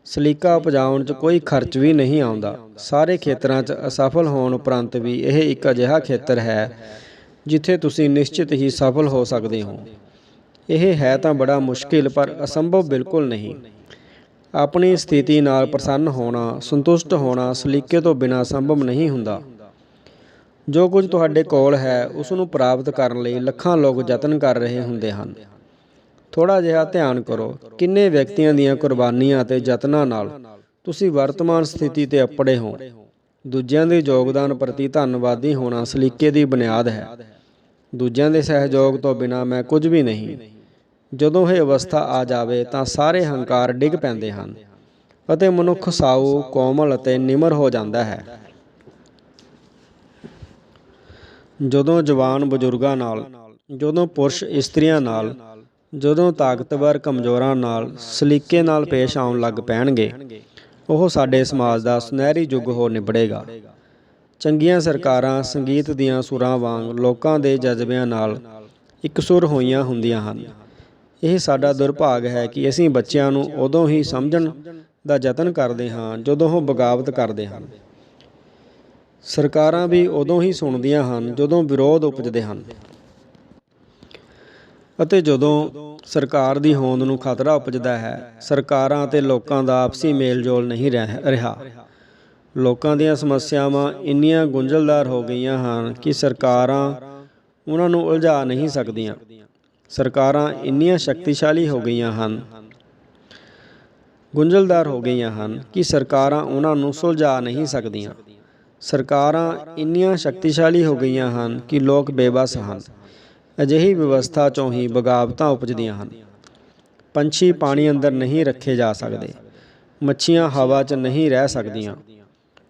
ਸਲੀਕਾ ਉਪਜਾਉਣ 'ਚ ਕੋਈ ਖਰਚ ਵੀ ਨਹੀਂ ਆਉਂਦਾ। ਸਾਰੇ ਖੇਤਰਾਂ 'ਚ ਅਸਫਲ ਹੋਣ ਉਪਰੰਤ ਵੀ ਇਹ ਇੱਕ ਅਜਿਹਾ ਖੇਤਰ ਹੈ ਜਿੱਥੇ ਤੁਸੀਂ ਨਿਸ਼ਚਿਤ ਹੀ ਸਫਲ ਹੋ ਸਕਦੇ ਹੋ। ਇਹ ਹੈ ਤਾਂ ਬੜਾ ਮੁਸ਼ਕਿਲ, ਪਰ ਅਸੰਭਵ ਬਿਲਕੁਲ ਨਹੀਂ। ਆਪਣੀ ਸਥਿਤੀ ਨਾਲ ਪ੍ਰਸੰਨ ਹੋਣਾ, ਸੰਤੁਸ਼ਟ ਹੋਣਾ ਸਲੀਕੇ ਤੋਂ ਬਿਨਾਂ ਸੰਭਵ ਨਹੀਂ ਹੁੰਦਾ। ਜੋ ਕੁਝ ਤੁਹਾਡੇ ਕੋਲ ਹੈ, ਉਸ ਨੂੰ ਪ੍ਰਾਪਤ ਕਰਨ ਲਈ ਲੱਖਾਂ ਲੋਕ ਯਤਨ ਕਰ ਰਹੇ ਹੁੰਦੇ ਹਨ। ਥੋੜਾ ਜਿਹਾ ਧਿਆਨ ਕਰੋ ਕਿੰਨੇ ਵਿਅਕਤੀਆਂ ਦੀਆਂ ਕੁਰਬਾਨੀਆਂ ਅਤੇ ਯਤਨਾਂ ਨਾਲ ਤੁਸੀਂ ਵਰਤਮਾਨ ਸਥਿਤੀ ਤੇ ਅਪੜੇ ਹੋ। ਦੂਜਿਆਂ ਦੇ ਯੋਗਦਾਨ ਪ੍ਰਤੀ ਧੰਨਵਾਦੀ ਹੋਣਾ ਸਲੀਕੇ ਦੀ ਬੁਨਿਆਦ ਹੈ। ਦੂਜਿਆਂ ਦੇ ਸਹਿਯੋਗ ਤੋਂ ਬਿਨਾਂ ਮੈਂ ਕੁਝ ਵੀ ਨਹੀਂ। ਜਦੋਂ ਇਹ ਅਵਸਥਾ ਆ ਜਾਵੇ ਤਾਂ ਸਾਰੇ ਹੰਕਾਰ ਡਿੱਗ ਪੈਂਦੇ ਹਨ ਅਤੇ ਮਨੁੱਖ ਸਾਊ, ਕੋਮਲ ਅਤੇ ਨਿਮਰ ਹੋ ਜਾਂਦਾ ਹੈ। ਜਦੋਂ ਜਵਾਨ ਬਜ਼ੁਰਗਾਂ ਨਾਲ, ਜਦੋਂ ਪੁਰਸ਼ ਇਸਤਰੀਆਂ ਨਾਲ ਜਦੋਂ ਤਾਕਤਵਰ ਕਮਜ਼ੋਰਾਂ ਨਾਲ, ਸਲੀਕੇ ਨਾਲ ਪੇਸ਼ ਆਉਣ ਲੱਗ ਪੈਣਗੇ, ਉਹ ਸਾਡੇ ਸਮਾਜ ਦਾ ਸੁਨਹਿਰੀ ਯੁੱਗ ਹੋ ਨਿਬੜੇਗਾ। ਚੰਗੀਆਂ ਸਰਕਾਰਾਂ ਸੰਗੀਤ ਦੀਆਂ ਸੁਰਾਂ ਵਾਂਗ ਲੋਕਾਂ ਦੇ ਜਜ਼ਬਿਆਂ ਨਾਲ ਇਕਸੁਰ ਹੋਈਆਂ ਹੁੰਦੀਆਂ ਹਨ। ਇਹ ਸਾਡਾ ਦੁਰਭਾਗ ਹੈ ਕਿ ਅਸੀਂ ਬੱਚਿਆਂ ਨੂੰ ਉਦੋਂ ਹੀ ਸਮਝਣ ਦਾ ਯਤਨ ਕਰਦੇ ਹਾਂ, ਜਦੋਂ ਉਹ ਬਗਾਵਤ ਕਰਦੇ ਹਨ। ਸਰਕਾਰਾਂ ਵੀ ਉਦੋਂ ਹੀ ਸੁਣਦੀਆਂ ਹਨ, ਜਦੋਂ ਵਿਰੋਧ ਉਪਜਦੇ ਹਨ। ਅਤੇ ਜਦੋਂ ਸਰਕਾਰ ਦੀ ਹੋਂਦ ਨੂੰ ਖਤਰਾ ਉਪਜਦਾ ਹੈ, ਸਰਕਾਰਾਂ ਅਤੇ ਲੋਕਾਂ ਦਾ ਆਪਸੀ ਮੇਲਜੋਲ ਨਹੀਂ ਰਹਿ, ਰਿਹਾ। ਲੋਕਾਂ ਦੀਆਂ ਸਮੱਸਿਆਵਾਂ ਇੰਨੀਆਂ ਗੁੰਝਲਦਾਰ ਹੋ ਗਈਆਂ ਹਨ ਕਿ ਸਰਕਾਰਾਂ ਉਹਨਾਂ ਨੂੰ ਉਲਝਾ ਨਹੀਂ ਸਕਦੀਆਂ। ਸਰਕਾਰਾਂ ਇੰਨੀਆਂ ਸ਼ਕਤੀਸ਼ਾਲੀ ਹੋ ਗਈਆਂ ਹਨ, ਗੁੰਝਲਦਾਰ ਹੋ ਗਈਆਂ ਹਨ ਕਿ ਸਰਕਾਰਾਂ ਉਹਨਾਂ ਨੂੰ ਸੁਲਝਾ ਨਹੀਂ ਸਕਦੀਆਂ। ਸਰਕਾਰਾਂ ਇੰਨੀਆਂ ਸ਼ਕਤੀਸ਼ਾਲੀ ਹੋ ਗਈਆਂ ਹਨ ਕਿ ਲੋਕ ਬੇਬਸ ਹਨ। ਅਜਿਹੀ ਵਿਵਸਥਾ ਚੋਂ ਹੀ ਬਗਾਵਤਾਂ ਉਪਜਦੀਆਂ ਹਨ। ਪੰਛੀ ਪਾਣੀ ਅੰਦਰ ਨਹੀਂ ਰੱਖੇ ਜਾ ਸਕਦੇ। ਮੱਛੀਆਂ ਹਵਾ 'ਚ ਨਹੀਂ ਰਹਿ ਸਕਦੀਆਂ।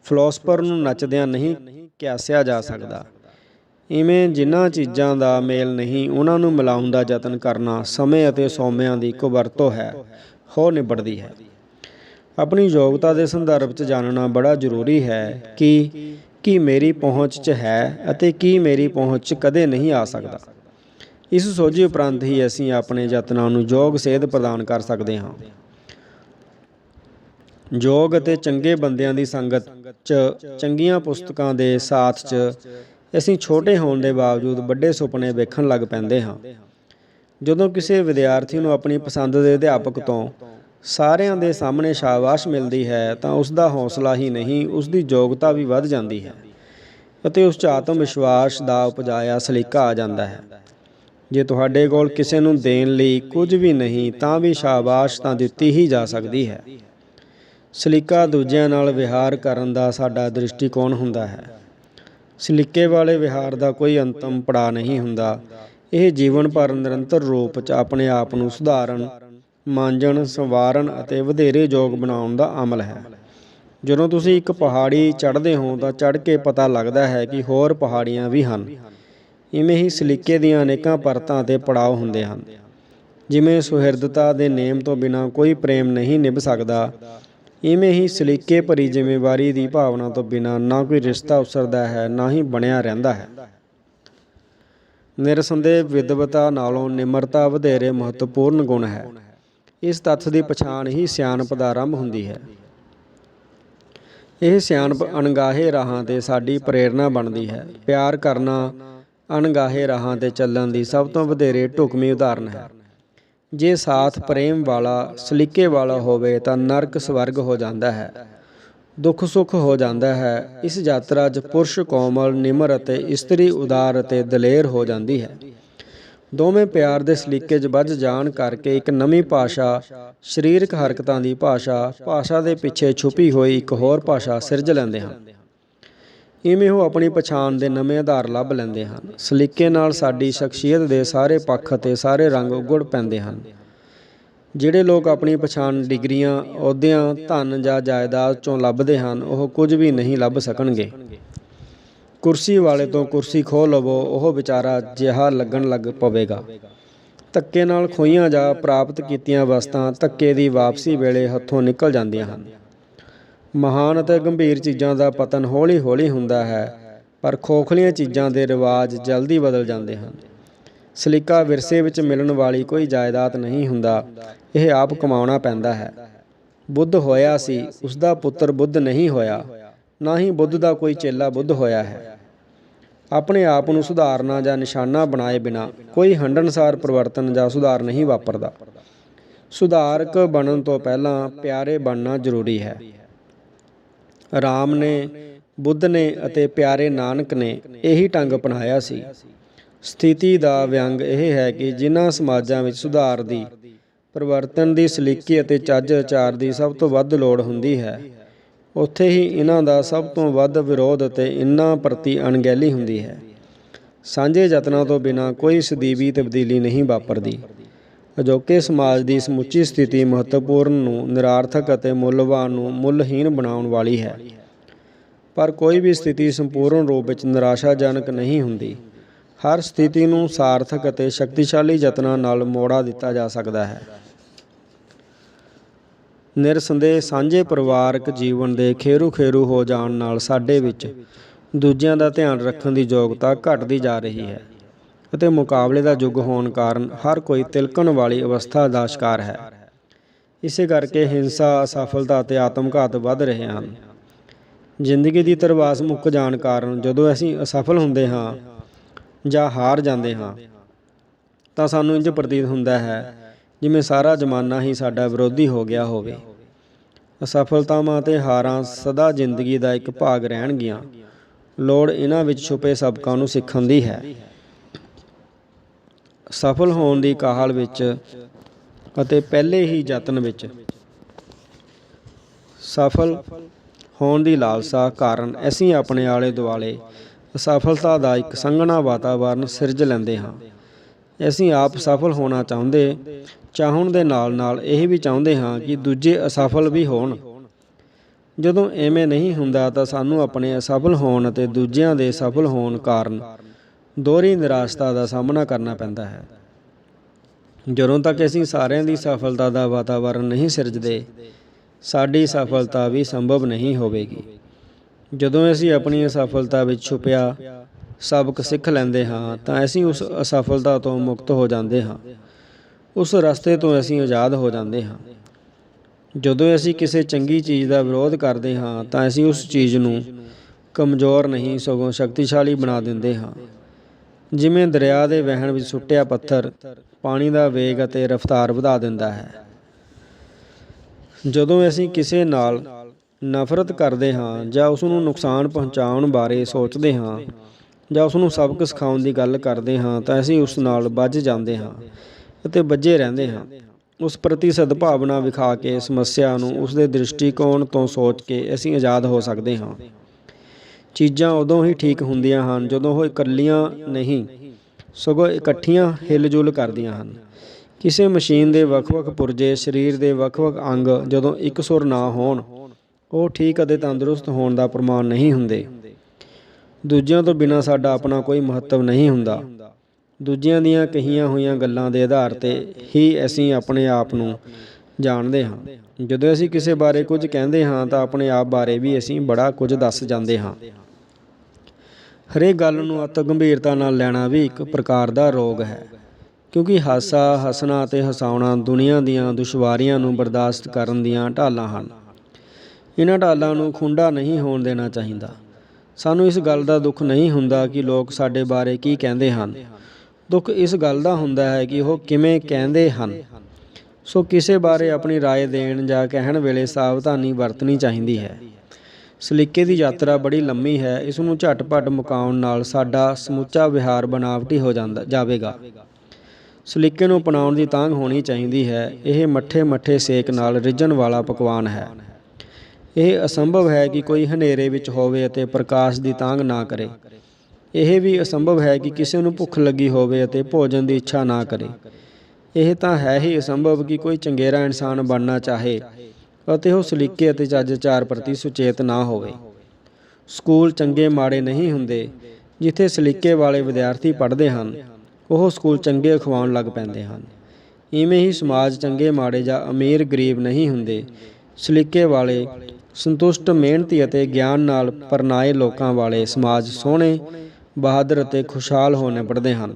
ਫਿਲਾਸਫਰ ਨੂੰ ਨੱਚਦਿਆਂ ਨਹੀਂ ਕਿਆਸਿਆ ਜਾ ਸਕਦਾ। ਇਵੇਂ ਜਿਨ੍ਹਾਂ ਚੀਜ਼ਾਂ ਦਾ ਮੇਲ ਨਹੀਂ ਉਹਨਾਂ ਨੂੰ ਮਿਲਾਉਣ ਦਾ ਯਤਨ ਕਰਨਾ ਸਮੇਂ ਅਤੇ ਸੌਮਿਆਂ ਦੀ ਕੁਵਰਤੋਂ ਹੈ, ਹੋ ਨਿਬੜਦੀ ਹੈ। ਆਪਣੀ ਯੋਗਤਾ ਦੇ ਸੰਦਰਭ 'ਚ ਜਾਣਨਾ ਬੜਾ ਜ਼ਰੂਰੀ ਹੈ ਕਿ, ਕੀ ਮੇਰੀ ਪਹੁੰਚ 'ਚ ਹੈ ਅਤੇ ਕੀ ਮੇਰੀ ਪਹੁੰਚ 'ਚ ਕਦੇ ਨਹੀਂ ਆ ਸਕਦਾ। ਇਸ ਸੋਝੀ ਉਪਰੰਤ ਹੀ ਅਸੀਂ ਆਪਣੇ ਯਤਨਾਂ ਨੂੰ ਯੋਗ ਸੇਧ ਪ੍ਰਦਾਨ ਕਰ ਸਕਦੇ ਹਾਂ। ਯੋਗ ਅਤੇ ਚੰਗੇ ਬੰਦਿਆਂ ਦੀ ਸੰਗਤ 'ਚ ਚੰਗੀਆਂ ਪੁਸਤਕਾਂ ਦੇ ਸਾਥ 'ਚ ਅਸੀਂ ਛੋਟੇ ਹੋਣ ਦੇ ਬਾਵਜੂਦ ਵੱਡੇ ਸੁਪਨੇ ਵੇਖਣ ਲੱਗ ਪੈਂਦੇ ਹਾਂ। ਜਦੋਂ ਕਿਸੇ ਵਿਦਿਆਰਥੀ ਨੂੰ ਆਪਣੀ ਪਸੰਦ ਦੇ ਅਧਿਆਪਕ ਤੋਂ ਸਾਰਿਆਂ ਦੇ ਸਾਹਮਣੇ ਸ਼ਾਬਾਸ਼ ਮਿਲਦੀ ਹੈ ਤਾਂ ਉਸ ਦਾ ਹੌਸਲਾ ਹੀ ਨਹੀਂ, ਉਸ ਦੀ ਯੋਗਤਾ ਵੀ ਵੱਧ ਜਾਂਦੀ ਹੈ ਅਤੇ ਉਸ 'ਚ ਆਤਮ ਵਿਸ਼ਵਾਸ ਦਾ ਉਪਜਾਇਆ ਸਲੀਕਾ ਆ ਜਾਂਦਾ ਹੈ। ਜੇ ਤੁਹਾਡੇ ਕੋਲ ਕਿਸੇ ਨੂੰ ਦੇਣ ਲਈ ਕੁਝ ਵੀ ਨਹੀਂ, ਤਾਂ ਵੀ ਸ਼ਾਬਾਸ਼ ਤਾਂ ਦਿੱਤੀ ਹੀ ਜਾ ਸਕਦੀ ਹੈ। ਸਲੀਕਾ ਦੂਜਿਆਂ ਨਾਲ ਵਿਹਾਰ ਕਰਨ ਦਾ ਸਾਡਾ ਦ੍ਰਿਸ਼ਟੀਕੋਣ ਹੁੰਦਾ ਹੈ। ਸਲੀਕੇ ਵਾਲੇ ਵਿਹਾਰ ਦਾ ਕੋਈ ਅੰਤਮ ਪੜਾ ਨਹੀਂ ਹੁੰਦਾ। ਇਹ ਜੀਵਨ ਭਰ ਨਿਰੰਤਰ ਰੂਪ 'ਚ ਆਪਣੇ ਆਪ ਨੂੰ ਸੁਧਾਰਨ, ਮਾਂਜਣ, ਸੰਵਾਰਨ ਅਤੇ ਵਧੇਰੇ ਯੋਗ ਬਣਾਉਣ ਦਾ ਅਮਲ ਹੈ। ਜਦੋਂ ਤੁਸੀਂ ਇੱਕ ਪਹਾੜੀ ਚੜ੍ਹਦੇ ਹੋ, ਤਾਂ ਚੜ੍ਹ ਕੇ ਪਤਾ ਲੱਗਦਾ ਹੈ ਕਿ ਹੋਰ ਪਹਾੜੀਆਂ ਵੀ ਹਨ। ਇਵੇਂ ਹੀ ਸਲੀਕੇ ਦੀਆਂ ਅਨੇਕਾਂ ਪਰਤਾਂ ਅਤੇ ਪੜਾਅ ਹੁੰਦੇ ਹਨ। ਜਿਵੇਂ ਸੁਹਿਰਦਤਾ ਦੇ ਨੇਮ ਤੋਂ ਬਿਨਾ ਕੋਈ ਪ੍ਰੇਮ ਨਹੀਂ ਨਿਭ ਸਕਦਾ, ਇਵੇਂ ਹੀ ਸਲੀਕੇ ਭਰੀ ਜ਼ਿੰਮੇਵਾਰੀ ਦੀ ਭਾਵਨਾ ਤੋਂ ਬਿਨਾ ਨਾ ਕੋਈ ਰਿਸ਼ਤਾ ਉਸਰਦਾ ਹੈ, ਨਾ ਹੀ ਬਣਿਆ ਰਹਿੰਦਾ ਹੈ। ਨਿਰਸੰਦੇਹ ਵਿਦਵਤਾ ਨਾਲੋਂ ਨਿਮਰਤਾ ਵਧੇਰੇ ਮਹੱਤਵਪੂਰਨ ਗੁਣ ਹੈ। ਇਸ ਤੱਥ ਦੀ ਪਛਾਣ ਹੀ ਸਿਆਣਪ ਦਾ ਆਰੰਭ ਹੁੰਦੀ ਹੈ। ਇਹ ਸਿਆਣਪ ਅਣਗਾਹੇ ਰਾਹਾਂ ਤੇ ਸਾਡੀ ਪ੍ਰੇਰਣਾ ਬਣਦੀ ਹੈ। ਪਿਆਰ ਕਰਨਾ ਅਣਗਾਹੇ ਰਾਹਾਂ ਤੇ ਚੱਲਣ ਦੀ ਸਭ ਤੋਂ ਵਧੇਰੇ ਢੁਕਵੀਂ ਉਦਾਹਰਨ ਹੈ। ਜੇ ਸਾਥ ਪ੍ਰੇਮ ਵਾਲਾ, ਸਲੀਕੇ ਵਾਲਾ ਹੋਵੇ ਤਾਂ ਨਰਕ ਸਵਰਗ ਹੋ ਜਾਂਦਾ ਹੈ। ਦੁੱਖ ਸੁੱਖ ਹੋ ਜਾਂਦਾ ਹੈ। ਇਸ ਯਾਤਰਾ 'ਚ ਪੁਰਸ਼ ਕੋਮਲ, ਨਿਮਰ ਅਤੇ ਇਸਤਰੀ ਉਦਾਰ ਅਤੇ ਦਲੇਰ ਹੋ ਜਾਂਦੀ ਹੈ। ਦੋਵੇਂ ਪਿਆਰ ਦੇ ਸਲੀਕੇ 'ਚ ਵੱਜ ਜਾਣ ਕਰਕੇ ਇੱਕ ਨਵੀਂ ਭਾਸ਼ਾ, ਸਰੀਰਕ ਹਰਕਤਾਂ ਦੀ ਭਾਸ਼ਾ ਭਾਸ਼ਾ ਦੇ ਪਿੱਛੇ ਛੁਪੀ ਹੋਈ ਇੱਕ ਹੋਰ ਭਾਸ਼ਾ ਸਿਰਜ ਲੈਂਦੇ ਹਨ। ਇਵੇਂ ਉਹ ਆਪਣੀ ਪਛਾਣ ਦੇ ਨਵੇਂ ਆਧਾਰ ਲੱਭ ਲੈਂਦੇ ਹਨ। ਸਲੀਕੇ ਨਾਲ ਸਾਡੀ ਸ਼ਖਸੀਅਤ ਦੇ ਸਾਰੇ ਪੱਖ ਅਤੇ ਸਾਰੇ ਰੰਗ ਉਗੜ ਪੈਂਦੇ ਹਨ। ਜਿਹੜੇ ਲੋਕ ਆਪਣੀ ਪਛਾਣ ਡਿਗਰੀਆਂ, ਅਹੁਦਿਆਂ, ਧਨ ਜਾਂ ਜਾਇਦਾਦ ਚੋਂ ਲੱਭਦੇ ਹਨ, ਉਹ ਕੁਝ ਵੀ ਨਹੀਂ ਲੱਭ ਸਕਣਗੇ। ਕੁਰਸੀ ਵਾਲੇ ਤੋਂ ਕੁਰਸੀ ਖੋਹ ਲਵੋ, ਉਹ ਵਿਚਾਰਾ ਜਿਹਾ ਲੱਗਣ ਲੱਗ ਪਵੇਗਾ। ਧੱਕੇ ਨਾਲ ਖੋਈਆਂ ਜਾਂ ਪ੍ਰਾਪਤ ਕੀਤੀਆਂ ਵਸਤਾਂ ਧੱਕੇ ਦੀ ਵਾਪਸੀ ਵੇਲੇ ਹੱਥੋਂ ਨਿਕਲ ਜਾਂਦੀਆਂ ਹਨ। ਮਹਾਨ ਅਤੇ ਗੰਭੀਰ ਚੀਜ਼ਾਂ ਦਾ ਪਤਨ ਹੌਲੀ-ਹੌਲੀ ਹੁੰਦਾ ਹੈ, ਪਰ ਖੋਖਲੀਆਂ ਚੀਜ਼ਾਂ ਦੇ ਰਿਵਾਜ ਜਲਦੀ ਬਦਲ ਜਾਂਦੇ ਹਨ। ਸਲੀਕਾ ਵਿਰਸੇ ਵਿੱਚ ਮਿਲਣ ਵਾਲੀ ਕੋਈ ਜਾਇਦਾਦ ਨਹੀਂ ਹੁੰਦਾ, ਇਹ ਆਪ ਕਮਾਉਣਾ ਪੈਂਦਾ ਹੈ। ਬੁੱਧ ਹੋਇਆ ਸੀ ਉਸ ਦਾ ਪੁੱਤਰ ਬੁੱਧ ਨਹੀਂ ਹੋਇਆ, ਨਾ ਹੀ ਬੁੱਧ ਦਾ ਕੋਈ ਚੇਲਾ ਬੁੱਧ ਹੋਇਆ ਹੈ। ਆਪਣੇ ਆਪ ਨੂੰ ਸੁਧਾਰਨਾ ਜਾਂ ਨਿਸ਼ਾਨਾ ਬਣਾਏ ਬਿਨਾ ਕੋਈ ਹੰਡਣਸਾਰ ਪਰਿਵਰਤਨ ਜਾਂ ਸੁਧਾਰ ਨਹੀਂ ਵਾਪਰਦਾ। ਸੁਧਾਰਕ ਬਣਨ ਤੋਂ ਪਹਿਲਾਂ ਪਿਆਰੇ ਬਣਨਾ ਜ਼ਰੂਰੀ ਹੈ। ਰਾਮ ਨੇ, ਬੁੱਧ ਨੇ ਅਤੇ ਪਿਆਰੇ ਨਾਨਕ ਨੇ ਇਹੀ ਢੰਗ ਅਪਣਾਇਆ ਸੀ। ਸਥਿਤੀ ਦਾ ਵਿਅੰਗ ਇਹ ਹੈ ਕਿ ਜਿਨ੍ਹਾਂ ਸਮਾਜਾਂ ਵਿੱਚ ਸੁਧਾਰ ਦੀ, ਪਰਿਵਰਤਨ ਦੀ ਸਲੀਕੀ ਅਤੇ ਚੱਜ ਆਚਾਰ ਦੀ ਸਭ ਤੋਂ ਵੱਧ ਲੋੜ ਹੁੰਦੀ ਹੈ, ਉੱਥੇ ਹੀ ਇਹਨਾਂ ਦਾ ਸਭ ਤੋਂ ਵੱਧ ਵਿਰੋਧ ਅਤੇ ਇਹਨਾਂ ਪ੍ਰਤੀ ਅਣਗਹਿਲੀ ਹੁੰਦੀ ਹੈ। ਸਾਂਝੇ ਯਤਨਾਂ ਤੋਂ ਬਿਨਾਂ ਕੋਈ ਸਦੀਵੀ ਤਬਦੀਲੀ ਨਹੀਂ ਵਾਪਰਦੀ। ਅਜੋਕੇ ਸਮਾਜ ਦੀ ਸਮੁੱਚੀ ਸਥਿਤੀ ਮਹੱਤਵਪੂਰਨ ਨੂੰ ਨਿਰਾਰਥਕ ਅਤੇ ਮੁੱਲਵਾਨ ਨੂੰ ਮੁੱਲਹੀਨ ਬਣਾਉਣ ਵਾਲੀ ਹੈ। ਪਰ ਕੋਈ ਵੀ ਸਥਿਤੀ ਸੰਪੂਰਨ ਰੂਪ ਵਿੱਚ ਨਿਰਾਸ਼ਾਜਨਕ ਨਹੀਂ ਹੁੰਦੀ। ਹਰ ਸਥਿਤੀ ਨੂੰ ਸਾਰਥਕ ਅਤੇ ਸ਼ਕਤੀਸ਼ਾਲੀ ਯਤਨਾਂ ਨਾਲ ਮੋੜਾ ਦਿੱਤਾ ਜਾ ਸਕਦਾ ਹੈ। ਨਿਰਸੰਦੇਹ ਸਾਂਝੇ ਪਰਿਵਾਰਕ ਜੀਵਨ ਦੇ ਖੇਰੂ ਖੇਰੂ ਹੋ ਜਾਣ ਨਾਲ ਸਾਡੇ ਵਿੱਚ ਦੂਜਿਆਂ ਦਾ ਧਿਆਨ ਰੱਖਣ ਦੀ ਯੋਗਤਾ ਘਟਦੀ ਜਾ ਰਹੀ ਹੈ। ਅਤੇ ਮੁਕਾਬਲੇ ਦਾ ਯੁੱਗ ਹੋਣ ਕਾਰਨ ਹਰ ਕੋਈ ਤਿਲਕਣ ਵਾਲੀ ਅਵਸਥਾ ਦਾ ਸ਼ਿਕਾਰ ਹੈ। ਇਸੇ ਕਰਕੇ ਹਿੰਸਾ, ਅਸਫਲਤਾ ਅਤੇ ਆਤਮਘਾਤ ਵੱਧ ਰਹੇ ਹਨ। ਜ਼ਿੰਦਗੀ ਦੀ ਤਰਵਾਸ ਮੁੱਕ ਜਾਣ ਕਾਰਨ ਜਦੋਂ ਅਸੀਂ ਅਸਫਲ ਹੁੰਦੇ ਹਾਂ ਜਾਂ ਹਾਰ ਜਾਂਦੇ ਹਾਂ, ਤਾਂ ਸਾਨੂੰ ਇੰਜ ਪ੍ਰਤੀਤ ਹੁੰਦਾ ਹੈ ਜਿਵੇਂ ਸਾਰਾ ਜ਼ਮਾਨਾ ਹੀ ਸਾਡਾ ਵਿਰੋਧੀ ਹੋ ਗਿਆ ਹੋਵੇ। ਅਸਫਲਤਾਵਾਂ ਅਤੇ ਹਾਰਾਂ ਸਦਾ ਜ਼ਿੰਦਗੀ ਦਾ ਇੱਕ ਭਾਗ ਰਹਿਣਗੀਆਂ। ਲੋੜ ਇਹਨਾਂ ਵਿੱਚ ਛੁਪੇ ਸਬਕਾਂ ਨੂੰ ਸਿੱਖਣ ਦੀ ਹੈ। ਸਫਲ ਹੋਣ ਦੀ ਕਾਹਲ ਵਿੱਚ ਅਤੇ ਪਹਿਲੇ ਹੀ ਯਤਨ ਵਿੱਚ। ਸਫਲ ਹੋਣ ਦੀ ਲਾਲਸਾ ਕਾਰਨ ਅਸੀਂ ਆਪਣੇ ਆਲੇ ਦੁਆਲੇ ਅਸਫਲਤਾ ਦਾ ਇੱਕ ਸੰਘਣਾ ਵਾਤਾਵਰਨ ਸਿਰਜ ਲੈਂਦੇ ਹਾਂ। ਅਸੀਂ ਆਪ ਸਫਲ ਹੋਣਾ ਚਾਹੁੰਦੇ, ਚਾਹਣ ਦੇ ਨਾਲ ਨਾਲ ਇਹ ਵੀ ਚਾਹੁੰਦੇ ਹਾਂ ਕਿ ਦੂਜੇ ਅਸਫਲ ਵੀ ਹੋਣ। ਜਦੋਂ ਐਵੇਂ ਨਹੀਂ ਹੁੰਦਾ ਤਾਂ ਸਾਨੂੰ ਆਪਣੇ ਅਸਫਲ ਹੋਣ ਅਤੇ ਦੂਜਿਆਂ ਦੇ ਸਫਲ ਹੋਣ ਕਾਰਨ ਦੋਹਰੀ ਨਿਰਾਸ਼ਤਾ ਦਾ ਸਾਹਮਣਾ ਕਰਨਾ ਪੈਂਦਾ ਹੈ। ਜਦੋਂ ਤੱਕ ਅਸੀਂ ਸਾਰਿਆਂ ਦੀ ਸਫਲਤਾ ਦਾ ਵਾਤਾਵਰਨ ਨਹੀਂ ਸਿਰਜਦੇ, ਸਾਡੀ ਸਫਲਤਾ ਵੀ ਸੰਭਵ ਨਹੀਂ ਹੋਵੇਗੀ। ਜਦੋਂ ਅਸੀਂ ਆਪਣੀ ਅਸਫਲਤਾ ਵਿੱਚ ਛੁਪਿਆ, ਸਬਕ ਸਿੱਖ ਲੈਂਦੇ ਹਾਂ, ਤਾਂ ਅਸੀਂ ਉਸ ਅਸਫਲਤਾ ਤੋਂ ਮੁਕਤ ਹੋ ਜਾਂਦੇ ਹਾਂ। ਉਸ ਰਸਤੇ ਤੋਂ ਅਸੀਂ ਆਜ਼ਾਦ ਹੋ ਜਾਂਦੇ ਹਾਂ। ਜਦੋਂ ਅਸੀਂ ਕਿਸੇ ਚੰਗੀ ਚੀਜ਼ ਦਾ ਵਿਰੋਧ ਕਰਦੇ ਹਾਂ, ਤਾਂ ਅਸੀਂ ਉਸ ਚੀਜ਼ ਨੂੰ ਕਮਜ਼ੋਰ ਨਹੀਂ, ਸਗੋਂ ਸ਼ਕਤੀਸ਼ਾਲੀ ਬਣਾ ਦਿੰਦੇ ਹਾਂ। ਜਿਵੇਂ ਦਰਿਆ ਦੇ ਵਹਿਣ ਵਿੱਚ ਸੁੱਟਿਆ ਪੱਥਰ, ਪਾਣੀ ਦਾ ਵੇਗ ਅਤੇ ਰਫ਼ਤਾਰ ਵਧਾ ਦਿੰਦਾ ਹੈ। ਜਦੋਂ ਅਸੀਂ ਕਿਸੇ ਨਾਲ ਨਫ਼ਰਤ ਕਰਦੇ ਹਾਂ ਜਾਂ ਉਸ ਨੂੰ ਨੁਕਸਾਨ ਪਹੁੰਚਾਉਣ ਬਾਰੇ ਸੋਚਦੇ ਹਾਂ ਜਾਂ ਉਸ ਨੂੰ ਸਬਕ ਸਿਖਾਉਣ ਦੀ ਗੱਲ ਕਰਦੇ ਹਾਂ ਤਾਂ ਅਸੀਂ ਉਸ ਨਾਲ ਵੱਜ ਜਾਂਦੇ ਹਾਂ ਅਤੇ ਵੱਜੇ ਰਹਿੰਦੇ ਹਾਂ। ਉਸ ਪ੍ਰਤੀ ਸਦਭਾਵਨਾ ਵਿਖਾ ਕੇ ਸਮੱਸਿਆ ਨੂੰ ਉਸ ਦੇ ਦ੍ਰਿਸ਼ਟੀਕੋਣ ਤੋਂ ਸੋਚ ਕੇ ਅਸੀਂ ਆਜ਼ਾਦ ਹੋ ਸਕਦੇ ਹਾਂ। ਚੀਜ਼ਾਂ ਉਦੋਂ ਹੀ ਠੀਕ ਹੁੰਦੀਆਂ ਹਨ ਜਦੋਂ ਉਹ ਇਕੱਲੀਆਂ ਨਹੀਂ, ਸਗੋਂ ਇਕੱਠੀਆਂ ਹਿਲਜੁਲ ਕਰਦੀਆਂ ਹਨ। ਕਿਸੇ ਮਸ਼ੀਨ ਦੇ ਵੱਖ-ਵੱਖ ਪੁਰਜੇ, ਸਰੀਰ ਦੇ ਵੱਖ-ਵੱਖ ਅੰਗ ਜਦੋਂ ਇੱਕ ਸੁਰ ਨਾ ਹੋਣ, ਉਹ ਠੀਕ ਅਤੇ ਤੰਦਰੁਸਤ ਹੋਣ ਦਾ ਪ੍ਰਮਾਣ ਨਹੀਂ ਹੁੰਦੇ। ਦੂਜਿਆਂ ਤੋਂ ਬਿਨਾਂ ਸਾਡਾ ਆਪਣਾ ਕੋਈ ਮਹੱਤਵ ਨਹੀਂ ਹੁੰਦਾ। ਦੂਜਿਆਂ ਦੀਆਂ ਕਹੀਆਂ ਹੋਈਆਂ ਗੱਲਾਂ ਦੇ ਆਧਾਰ ਤੇ ਹੀ ਅਸੀਂ ਆਪਣੇ ਆਪ ਨੂੰ ਜਾਣਦੇ ਹਾਂ। ਜਦੋਂ ਅਸੀਂ ਕਿਸੇ ਬਾਰੇ ਕੁਝ ਕਹਿੰਦੇ ਹਾਂ ਤਾਂ ਆਪਣੇ ਆਪ ਬਾਰੇ ਵੀ ਅਸੀਂ ਬੜਾ ਕੁਝ ਦੱਸ ਜਾਂਦੇ ਹਾਂ। ਹਰੇਕ ਗੱਲ ਨੂੰ ਅਤ ਗੰਭੀਰਤਾ ਨਾਲ ਲੈਣਾ ਵੀ ਇੱਕ ਪ੍ਰਕਾਰ ਦਾ ਰੋਗ ਹੈ ਕਿਉਂਕਿ ਹਾਸਾ ਹੱਸਣਾ ਅਤੇ ਹਸਾਉਣਾ ਦੁਨੀਆ ਦੀਆਂ ਦੁਸ਼ਵਾਰੀਆਂ ਨੂੰ ਬਰਦਾਸ਼ਤ ਕਰਨ ਦੀਆਂ ਢਾਲਾਂ ਹਨ ਇਹਨਾਂ ਢਾਲਾਂ ਨੂੰ ਖੁੰਡਾ ਨਹੀਂ ਹੋਣ ਦੇਣਾ ਚਾਹੀਦਾ ਸਾਨੂੰ ਇਸ ਗੱਲ ਦਾ ਦੁੱਖ ਨਹੀਂ ਹੁੰਦਾ ਕਿ ਲੋਕ ਸਾਡੇ ਬਾਰੇ ਕੀ ਕਹਿੰਦੇ ਹਨ ਦੁੱਖ ਇਸ ਗੱਲ ਦਾ ਹੁੰਦਾ ਹੈ ਕਿ ਉਹ ਕਿਵੇਂ ਕਹਿੰਦੇ ਹਨ ਸੋ ਕਿਸੇ ਬਾਰੇ ਆਪਣੀ رائے ਦੇਣ ਜਾਂ ਕਹਿਣ ਵੇਲੇ ਸਾਵਧਾਨੀ ਵਰਤਣੀ ਚਾਹੀਦੀ ਹੈ ਸਲੀਕੇ ਦੀ ਯਾਤਰਾ ਬੜੀ ਲੰਮੀ ਹੈ। ਇਸ ਨੂੰ ਝਟਪਟ ਮੁਕਾਉਣ ਨਾਲ ਸਾਡਾ ਸਮੁੱਚਾ ਵਿਹਾਰ ਬਨਾਵਟੀ ਹੋ ਜਾਂਦਾ, ਜਾਵੇਗਾ। ਸਲੀਕੇ ਨੂੰ ਅਪਣਾਉਣ ਦੀ ਤਾਂਘ ਹੋਣੀ ਚਾਹੀਦੀ ਹੈ। ਇਹ ਮੱਠੇ ਮੱਠੇ ਸੇਕ ਨਾਲ ਰਿੱਝਣ ਵਾਲਾ ਪਕਵਾਨ ਹੈ। ਇਹ ਅਸੰਭਵ ਹੈ ਕਿ ਕੋਈ ਹਨੇਰੇ ਵਿੱਚ ਹੋਵੇ ਅਤੇ ਪ੍ਰਕਾਸ਼ ਦੀ ਤਾਂਘ ਨਾ ਕਰੇ। ਇਹ ਵੀ ਅਸੰਭਵ ਹੈ ਕਿ ਕਿਸੇ ਨੂੰ ਭੁੱਖ ਲੱਗੀ ਹੋਵੇ ਅਤੇ ਭੋਜਨ ਦੀ ਇੱਛਾ ਨਾ ਕਰੇ। ਇਹ ਤਾਂ ਹੈ ਹੀ ਅਸੰਭਵ ਕਿ ਕੋਈ ਚੰਗੇਰਾ ਇਨਸਾਨ ਬਣਨਾ ਚਾਹੇ। ਅਤੇ ਉਹ ਸਲੀਕੇ ਅਤੇ ਚੱਜ ਚਾਰ ਪ੍ਰਤੀ ਸੁਚੇਤ ਨਾ ਹੋਵੇ। ਸਕੂਲ ਚੰਗੇ ਮਾੜੇ ਨਹੀਂ ਹੁੰਦੇ, ਜਿੱਥੇ ਸਲੀਕੇ ਵਾਲੇ ਵਿਦਿਆਰਥੀ ਪੜ੍ਹਦੇ ਹਨ, ਉਹ ਸਕੂਲ ਚੰਗੇ ਅਖਵਾਉਣ ਲੱਗ ਪੈਂਦੇ ਹਨ। ਇਵੇਂ ਹੀ ਸਮਾਜ ਚੰਗੇ ਮਾੜੇ ਜਾਂ ਅਮੀਰ ਗਰੀਬ ਨਹੀਂ ਹੁੰਦੇ। ਸਲੀਕੇ ਵਾਲੇ ਸੰਤੁਸ਼ਟ, ਮਿਹਨਤੀ ਅਤੇ ਗਿਆਨ ਨਾਲ ਪਰਨਾਏ ਲੋਕਾਂ ਵਾਲੇ ਸਮਾਜ ਸੋਹਣੇ, ਬਹਾਦਰ ਅਤੇ ਖੁਸ਼ਹਾਲ ਹੋਣੇ ਪੜਦੇ ਹਨ।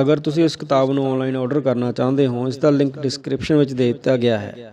ਅਗਰ ਤੁਸੀਂ ਇਸ ਕਿਤਾਬ ਨੂੰ ਆਨਲਾਈਨ ਆਰਡਰ ਕਰਨਾ ਚਾਹੁੰਦੇ ਹੋ, ਇਸ ਦਾ ਲਿੰਕ ਡਿਸਕ੍ਰਿਪਸ਼ਨ ਵਿੱਚ ਦੇ ਦਿੱਤਾ ਗਿਆ ਹੈ।